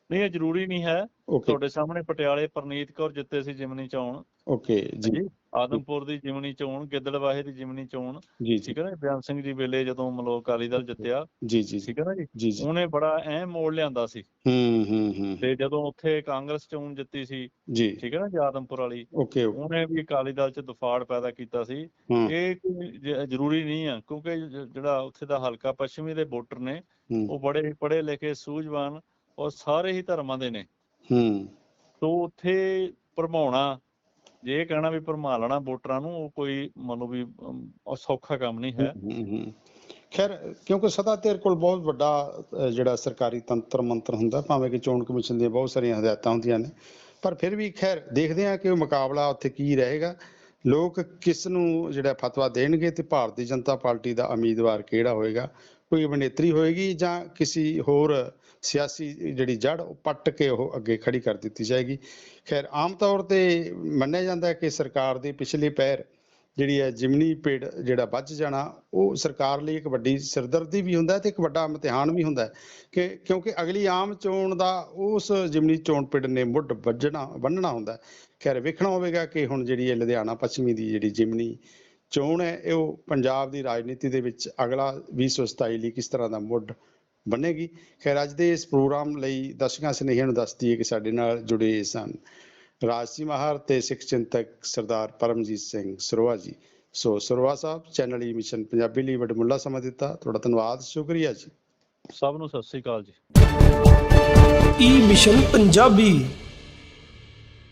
ਨਹੀਂ ਇਹ ਜ਼ਰੂਰੀ ਨਹੀਂ ਹੈ। ਤੁਹਾਡੇ ਸਾਹਮਣੇ ਪਟਿਆਲੇ ਪਰਨੀਤ ਕੌਰ ਜਿੱਤੇ ਸੀ ਜਿਮਨੀ ਚੋਣ। ਓਕੇ ਜੀ। ਆਦਮਪੁਰ ਦੀ ਜਿਮਨੀ ਚੋਣ ਗਿੱਦੜਵਾਹੇ ਦੀ ਜਿਮਨੀ ਚੋਣ। ਠੀਕ ਹੈ ਨਾ ਬਿਆਨ ਸਿੰਘ ਜੀ ਵੇਲੇ ਜਦੋਂ ਮਤਲਬ ਅਕਾਲੀ ਦਲ ਜਿੱਤਿਆ। ਜੀ ਜੀ ਠੀਕ ਹੈ ਨਾ ਜੀ? ਉਹਨੇ ਬੜਾ ਅਹਿਮ ਮੋੜ ਲਿਆਂਦਾ ਸੀ। ਹੂੰ ਹੂੰ ਹੂੰ। ਤੇ ਜਦੋਂ ਉੱਥੇ ਕਾਂਗਰਸ ਚੋਣ ਜਿੱਤੀ ਸੀ ਜੀ। ਠੀਕ ਹੈ ਨਾ ਆਦਮਪੁਰ ਵਾਲੀ। ਓਕੇ ਉਹਨੇ ਵੀ ਅਕਾਲੀ ਦਲ 'ਚ ਦਫਾੜ ਪੈਦਾ ਕੀਤਾ ਸੀ। ਇਹ ਜ਼ਰੂਰੀ ਨਹੀਂ ਆ ਕਿਉਂਕਿ ਜਿਹੜਾ ਉੱਥੇ ਦਾ ਹਲਕਾ ਪੱਛਮੀ ਦੇ ਵੋਟਰ ਨੇ ਉਹ ਬੜੇ ਪੜ੍ਹੇ ਲਿਖੇ ਸੂਝਵਾਨ ਔਰ ਸਾਰੇ ਹੀ ਧਰਮਾਂ ਦੇ ਨੇ। ਹੂੰ। ਸੋ ਉੱਥੇ ਭਰਮਾਉਣਾ ਜੇ ਕਹਿਣਾ ਵੀ ਭਰਮਾ ਲੈਣਾ ਵੋਟਰਾਂ ਨੂੰ ਉਹ ਕੋਈ ਮੰਨ ਲਓ ਵੀ ਸੌਖਾ ਕੰਮ ਨਹੀਂ ਹੈ। ਖੈਰ ਕਿਉਂਕਿ ਸਦਾ ਧਿਰ ਕੋਲ ਬਹੁਤ ਵੱਡਾ ਜਿਹੜਾ ਸਰਕਾਰੀ ਤੰਤਰ ਮੰਤਰ ਹੁੰਦਾ ਭਾਵੇਂ ਕਿ ਚੋਣ ਕਮਿਸ਼ਨ ਦੀਆਂ ਬਹੁਤ ਸਾਰੀਆਂ ਹਦਾਇਤਾਂ ਹੁੰਦੀਆਂ ਨੇ। ਪਰ ਫਿਰ ਵੀ ਖੈਰ ਦੇਖਦੇ ਹਾਂ ਕਿ ਉਹ ਮੁਕਾਬਲਾ ਉੱਥੇ ਕੀ ਰਹੇਗਾ। ਲੋਕ ਕਿਸ ਨੂੰ ਜਿਹੜਾ ਫਤਵਾ ਦੇਣਗੇ ਤੇ ਭਾਰਤੀ ਜਨਤਾ ਪਾਰਟੀ ਦਾ ਉਮੀਦਵਾਰ ਕਿਹੜਾ ਹੋਏਗਾ? ਕੋਈ ਅਭਿਨੇਤਰੀ ਹੋਏਗੀ ਜਾਂ ਕਿਸੇ ਹੋਰ ਸਿਆਸੀ ਜਿਹੜੀ ਜੜ ਉਹ ਪੱਟ ਕੇ ਉਹ ਅੱਗੇ ਖੜੀ ਕਰ ਦਿੱਤੀ ਜਾਏਗੀ। ਖੈਰ, ਆਮ ਤੌਰ ਤੇ ਮੰਨਿਆ ਜਾਂਦਾ ਹੈ ਕਿ ਸਰਕਾਰ ਦੇ ਪਿਛਲੇ ਪੈਰ ਜਿਹੜੀ ਹੈ, ਜਿਮਨੀ ਪੇੜ ਜਿਹੜਾ ਵੱਜ ਜਾਣਾ, ਉਹ ਸਰਕਾਰ ਲਈ ਇੱਕ ਵੱਡੀ ਸਿਰਦਰਦੀ ਵੀ ਹੁੰਦਾ ਤੇ ਇੱਕ ਵੱਡਾ ਇਮਤਿਹਾਨ ਵੀ ਹੁੰਦਾ ਕਿ ਕਿਉਂਕਿ ਅਗਲੀ ਆਮ ਚੋਣ ਦਾ ਉਸ ਜਿਮਨੀ ਚੋਣ ਪੇੜ ਨੇ ਮੁੱਢ ਵੱਜਣਾ ਬੰਨਣਾ ਹੁੰਦਾ ਖੈਰ, ਵੇਖਣਾ ਹੋਵੇਗਾ ਕਿ ਹੁਣ ਜਿਹੜੀ ਹੈ ਲੁਧਿਆਣਾ ਪੱਛਮੀ ਦੀ ਜਿਹੜੀ ਜਿਮਨੀ ਚੋਣ ਹੈ, ਇਹ ਉਹ ਪੰਜਾਬ ਦੀ ਰਾਜਨੀਤੀ ਦੇ ਵਿੱਚ ਅਗਲਾ 2027 ਲਈ ਕਿਸ ਤਰ੍ਹਾਂ ਦਾ ਮੁੱਢ ਬਣੇਗੀ। ਖੈਰ ਅੱਜ ਦੇ ਇਸ ਪ੍ਰੋਗਰਾਮ ਲਈ ਦਰਸ਼ਕਾਂ ਸਨੇਹੀਆਂ ਨੂੰ ਦੱਸ ਦਈਏ ਕਿ ਸਾਡੇ ਨਾਲ ਜੁੜੇ ਸਨ ਰਾਜਸੀ ਮਾਹਰ ਤੇ ਸਿੱਖ ਚਿੰਤਕ ਸਰਦਾਰ ਪਰਮਜੀਤ ਸਿੰਘ ਸਰੋਆ ਜੀ। ਸੋ ਸਰੋਆ ਸਾਹਿਬ ਚੈਨਲ ਈ ਮਿਸ਼ਨ ਪੰਜਾਬੀ ਲਈ ਵਡਮੁੱਲਾ ਸਮਾਂ ਦਿੱਤਾ। ਤੁਹਾਡਾ ਧੰਨਵਾਦ ਸ਼ੁਕਰੀਆ ਜੀ। ਸਭ ਨੂੰ ਸਤਿ ਸ੍ਰੀ ਅਕਾਲ ਜੀ। E mission Punjabi.